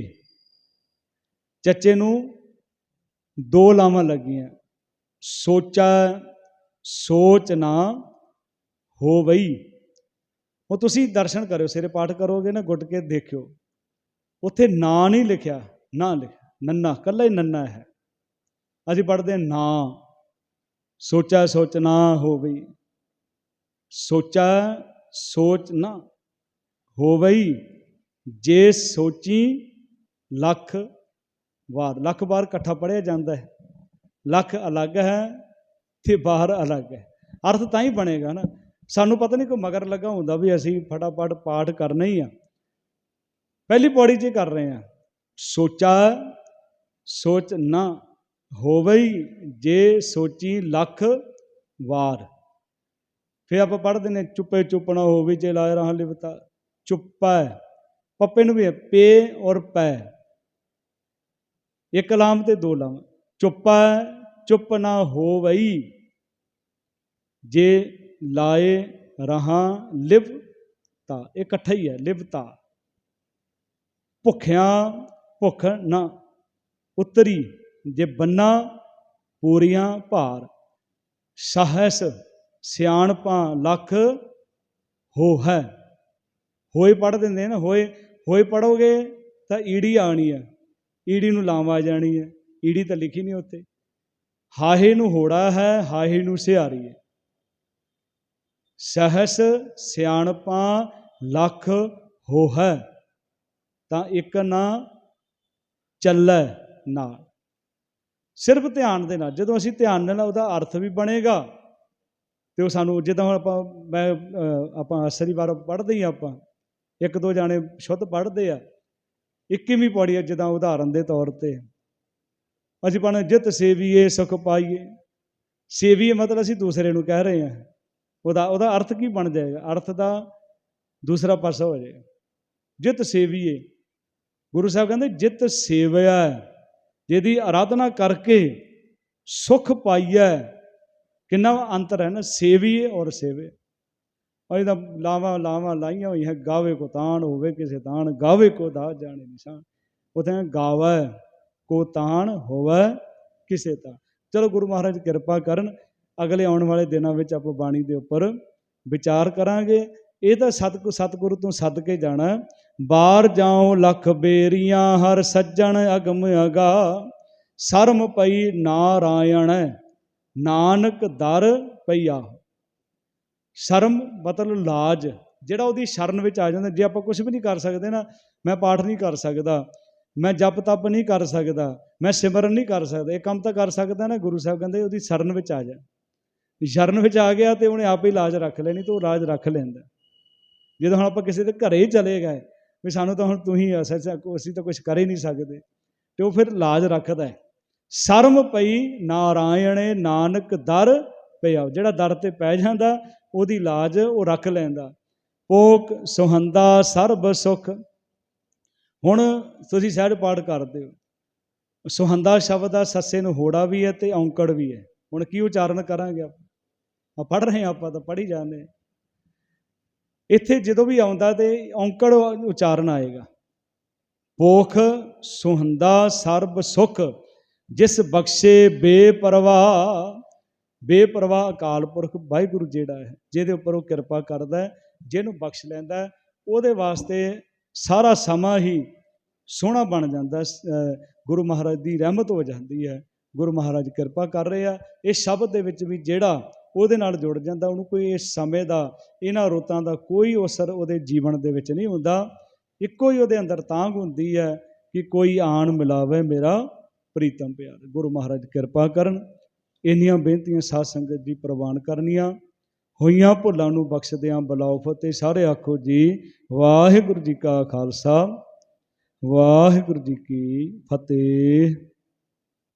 ਚੱਚੇ ਨੂੰ ਦੋ ਲਾਵਾਂ ਲੱਗੀਆਂ, ਸੋਚਾ, ਸੋਚ ਨਾ ਹੋ ਬਈ। ਉਹ ਤੁਸੀਂ ਦਰਸ਼ਨ ਕਰਿਓ, ਸਿਰੇ ਪਾਠ ਕਰੋਗੇ ਨਾ, ਗੁੱਟ ਕੇ ਦੇਖਿਓ। ਉੱਥੇ ਨਾਂ ਨਹੀਂ ਲਿਖਿਆ, ਨਾ ਲਿਖਿਆ, ਨੰਨਾ ਕੱਲਾ ਹੀ ਨੰਨਾ ਹੈ। ਅਸੀਂ ਪੜ੍ਹਦੇ ਹਾਂ, ਨਾ। ਸੋਚਾ ਸੋਚਣਾ ਹੋ ਬਈ। ਸੋਚਾ, ਸੋਚ ਨਾ ਹੋਵਈ ਜੇ ਸੋਚੀ, ਲੱਖ ਵਾਰ। ਲੱਖ ਵਾਰ ਇਕੱਠਾ ਪੜਿਆ ਜਾਂਦਾ ਹੈ। ਲੱਖ ਅਲੱਗ ਹੈ ਤੇ ਬਾਹਰ ਅਲੱਗ ਹੈ। ਅਰਥ ਤਾਂ ਹੀ ਬਣੇਗਾ ਨਾ। ਸਾਨੂੰ ਪਤਾ ਨਹੀਂ ਕੋਈ ਮਗਰ ਲੱਗਾ ਹੁੰਦਾ ਵੀ ਅਸੀਂ ਫਟਾਫਟ ਪਾਠ ਕਰਨਾ ਹੀ ਆ। ਪਹਿਲੀ ਪੌੜੀ 'ਚ ਕਰ ਰਹੇ ਆ। ਸੋਚਾ, ਸੋਚ ਨਾ ਹੋਵਈ ਜੇ ਸੋਚੀ ਲੱਖ ਵਾਰ। ਫਿਰ ਆਪਾਂ ਪੜ੍ਹਦੇ ਨੇ, ਚੁੱਪੇ ਚੁੱਪਣਾ ਹੋਵੇ ਜੇ ਲਾਇ ਰਹਾ ਲਿਵਤਾ। ਚੁੱਪਾ ਪੱਪੇ ਨੂੰ ਵੀ ਪੇ ਔਰ ਪੈ। ਇੱਕ ਲਾਮ ਤੇ ਦੋ ਲਾਮ। ਚੁੱਪਾ, ਚੁੱਪ ਨਾ ਹੋਵਈ ਜੇ ਲਾਏ ਰਹਾ ਲਿਵਤਾ। ਇਹ ਇਕੱਠਾ ਹੀ ਹੈ, ਲਿਵਤਾ। ਭੁੱਖਿਆਂ ਭੁੱਖ ਨਾ ਉਤਰੀ, ਜੇ ਬੰਨਾ ਪੂਰੀਆਂ ਭਾਰ। ਸਹਸ ਸਿਆਣਪਾਂ ਲੱਖ ਹੋ ਹੈ ਹੋਏ ਪੜ ਦਿੰਦੇ ਨਾ ਹੋਏ ਹੋਏ ਪੜੋਗੇ ਤਾਂ ਈੜੀ ਆਣੀ ਹੈ। ਈੜੀ ਨੂੰ ਲਾਮ ਆ ਜਾਣੀ ਹੈ। ਈੜੀ ਤਾਂ ਲਿਖੀ ਨਹੀਂ ਉੱਤੇ ਹਾਹੇ ਨੂੰ ਹੋੜਾ ਹੈ, ਹਾਹੇ ਨੂੰ ਸਿਹਾਰੀ ਹੈ। ਸਹਸ ਸਿਆਣਪਾਂ ਲੱਖ ਹੋ ਹੈ ਤਾਂ ਇੱਕ ਨਾ ਚੱਲੈ ਨਾਲ। ਸਿਰਫ ਧਿਆਨ ਦੇ ਨਾਲ, ਜਦੋਂ ਅਸੀਂ ਧਿਆਨ ਨਾਲ ਉਹਦਾ ਅਰਥ ਵੀ ਬਣੇਗਾ। ਤੇ ਉਹ ਸਾਨੂੰ, ਜਿੱਦਾਂ ਹੁਣ ਆਪਾਂ, ਮੈਂ ਆਪਾਂ ਅਸਰੀ ਵਾਰ ਪੜ੍ਹਦੇ ਹੀ ਹਾਂ ਆਪਾਂ, ਇੱਕ ਦੋ ਜਾਣੇ ਸ਼ੁੱਧ ਪੜ੍ਹਦੇ ਆ। 21ਵੀਂ ਪੌੜੀ ਹੈ ਜਿੱਦਾਂ ਉਦਾਹਰਨ ਦੇ ਤੌਰ ਤੇ। ਅਸੀਂ ਪੜ੍ਹਨੇ, ਜਿਤ ਸੇਵੀਏ, ਸੁਖ ਪਾਈਏ। ਸੇਵੀਏ ਮਤਲਬ ਅਸੀਂ ਦੂਸਰੇ ਨੂੰ ਕਹਿ ਰਹੇ ਹਾਂ ਉਹਦਾ ਉਹਦਾ ਅਰਥ ਕੀ ਬਣ ਜਾਏਗਾ? ਅਰਥ ਦਾ ਦੂਸਰਾ ਪਾਸਾ ਹੋ ਜਾਏਗਾ। ਜਿਤ ਸੇਵੀਏ। ਗੁਰੂ ਸਾਹਿਬ ਕਹਿੰਦੇ, ਜਿਤ ਸੇਵਿਆ ਜਿਹਦੀ ਆਰਾਧਨਾ ਕਰਕੇ ਸੁਖ ਪਾਈਐ, ਕਿੰਨਾ ਅੰਤਰ ਹੈ ਨਾ, ਸੇਵੀਏ ਔਰ ਸੇਵੇ। ਔਰ ਇਹਦਾ ਲਾਵਾਂ ਲਾਵਾਂ ਲਾਈਆਂ ਹੋਈਆਂ, ਗਾਵੇ ਕੋ ਤਾਣ ਹੋਵੇ ਕਿਸੇ ਤਾਣ, ਗਾਵੇ ਕੋ ਦਾ ਜਾਣੇ ਨਿਸ਼ਾਨ। ਉਥੇ ਗਾਵੇ ਕੋ ਤਾਣ ਹੋਵੇ ਕਿਸੇ ਤਾਂ ਚਲੋ ਗੁਰੂ ਮਹਾਰਾਜ ਕਿਰਪਾ ਕਰਨ ਅਗਲੇ ਆਉਣ ਵਾਲੇ ਦਿਨਾਂ ਵਿੱਚ ਆਪਾਂ ਬਾਣੀ ਦੇ ਉੱਪਰ ਵਿਚਾਰ ਕਰਾਂਗੇ। ਇਹ ਤਾਂ ਸਤਿਗੁਰ ਸਤਿਗੁਰੂ ਤੋਂ ਸੱਦ ਕੇ ਜਾਣਾ ਬਾਹਰ ਜਾਉ ਲਖ ਬੇਰੀਆਂ, ਹਰ ਸੱਜਣ ਅਗਮ ਅਗਾ। ਸਰਮ ਪਈ ਨਾਰਾਇਣ, ਨਾਨਕ ਦਰ ਪਈਆ। ਸ਼ਰਮ ਮਤਲਬ ਲਾਜ, ਜਿਹੜਾ ਉਹਦੀ ਸ਼ਰਨ ਵਿੱਚ ਆ ਜਾਂਦਾ। ਜੇ ਆਪਾਂ ਕੁਝ ਵੀ ਨਹੀਂ ਕਰ ਸਕਦੇ ਨਾ, ਮੈਂ ਪਾਠ ਨਹੀਂ ਕਰ ਸਕਦਾ, ਮੈਂ ਜਪ ਤਪ ਨਹੀਂ ਕਰ ਸਕਦਾ, ਮੈਂ ਸਿਮਰਨ ਨਹੀਂ ਕਰ ਸਕਦਾ। ਇਹ ਕੰਮ ਤਾਂ ਕਰ ਸਕਦਾ ਨਾ, ਗੁਰੂ ਸਾਹਿਬ ਕਹਿੰਦੇ ਉਹਦੀ ਸ਼ਰਨ ਵਿੱਚ ਆ ਜਾ। ਸ਼ਰਨ ਵਿੱਚ ਆ ਗਿਆ ਤੇ ਉਹਨੇ ਆਪ ਹੀ ਲਾਜ ਰੱਖ ਲੈਣੀ ਤੇ ਉਹ ਲਾਜ ਰੱਖ ਲੈਂਦਾ। ਜਦੋਂ ਹੁਣ ਆਪਾਂ ਕਿਸੇ ਦੇ ਘਰੇ ਹੀ ਚਲੇ ਗਏ ਵੀ ਸਾਨੂੰ ਤਾਂ ਹੁਣ ਤੂੰ ਹੀ ਆ, ਅਸੀਂ ਤਾਂ ਕੁਝ ਕਰ ਹੀ ਨਹੀਂ ਸਕਦੇ ਤੇ ਉਹ ਫਿਰ ਲਾਜ ਰੱਖਦਾ ਸ਼ਰਮ ਪਈ ਨਾਰਾਇਣੇ ਨਾਨਕ ਦਰ ਪਿਆ। ਜਿਹੜਾ ਦਰ ਤੇ ਪੈ ਜਾਂਦਾ ਉਹਦੀ ਲਾਜ ਉਹ ਰੱਖ ਲੈਂਦਾ। ਪੋਕ ਸੁਹੰਦਾ ਸਰਬ ਸੁਖ। ਹੁਣ ਤੁਸੀਂ ਸਹਿਜ ਪਾਠ ਕਰਦੇ ਹੋ। ਸੁਹੰਦਾ ਸ਼ਬਦ ਦਾ ਸੱਸੇ ਨੂੰ ਹੋੜਾ ਵੀ ਹੈ ਤੇ ਔਂਕੜ ਵੀ ਹੈ। ਹੁਣ ਕੀ ਉਚਾਰਨ ਕਰਾਂਗੇ ਆਪਾਂ? ਆ ਪੜ ਰਹੇ ਹਾਂ ਆਪਾਂ ਤਾਂ ਪੜ੍ਹੀ ਜਾਂਦੇ ਇੱਥੇ ਜਦੋਂ ਵੀ ਆਉਂਦਾ ਤੇ ਔਂਕੜ ਉਚਾਰਨ ਆਏਗਾ। ਪੋਖ ਸੁਹੰਦਾ ਸਰਬ ਸੁਖ ਜਿਸ ਬਖਸ਼ੇ ਬੇਪਰਵਾਹ ਬੇਪਰਵਾਹ ਅਕਾਲ ਪੁਰਖ ਵਾਹਿਗੁਰੂ ਜਿਹੜਾ ਹੈ ਜਿਹਦੇ ਉੱਪਰ ਉਹ ਕਿਰਪਾ ਕਰਦਾ ਹੈ ਜਿਹਨੂੰ ਬਖਸ਼ ਲੈਂਦਾ ਹੈ, ਉਹਦੇ ਵਾਸਤੇ ਸਾਰਾ ਸਮਾਂ ਹੀ ਸੋਹਣਾ ਬਣ ਜਾਂਦਾ ਗੁਰੂ ਮਹਾਰਾਜ ਦੀ ਰਹਿਮਤ ਹੋ ਜਾਂਦੀ ਹੈ। ਗੁਰੂ ਮਹਾਰਾਜ ਕਿਰਪਾ ਕਰ ਰਹੇ। ਆ ਇਹ ਸ਼ਬਦ ਦੇ ਵਿੱਚ ਵੀ ਜਿਹੜਾ ਉਹਦੇ ਨਾਲ ਜੁੜ ਜਾਂਦਾ, ਉਹਨੂੰ ਕੋਈ ਇਸ ਸਮੇਂ ਦਾ, ਇਹਨਾਂ ਰੁੱਤਾਂ ਦਾ ਕੋਈ ਅਸਰ ਉਹਦੇ ਜੀਵਨ ਦੇ ਵਿੱਚ ਨਹੀਂ ਹੁੰਦਾ। ਇੱਕੋ ਹੀ ਉਹਦੇ ਅੰਦਰ ਤਾਂਗ ਹੁੰਦੀ ਹੈ ਕਿ ਕੋਈ ਆਣ ਮਿਲਾਵੇ ਮੇਰਾ ਪ੍ਰੀਤਮ ਪਿਆਰ। ਗੁਰੂ ਮਹਾਰਾਜ ਕਿਰਪਾ ਕਰਨ, ਇੰਨੀਆਂ ਬੇਨਤੀਆਂ ਸਾਧ ਸੰਗਤ ਜੀ ਪ੍ਰਵਾਨ ਕਰਨੀਆਂ। ਹੋਈਆਂ ਭੁੱਲਾਂ ਨੂੰ ਬਖਸ਼ਦਿਆਂ ਬਲਾਉ ਫਤਿਹ। ਸਾਰੇ ਆਖੋ ਜੀ, ਵਾਹਿਗੁਰੂ ਜੀ ਕਾ ਖਾਲਸਾ, ਵਾਹਿਗੁਰੂ ਜੀ ਕੀ ਫਤਿਹ।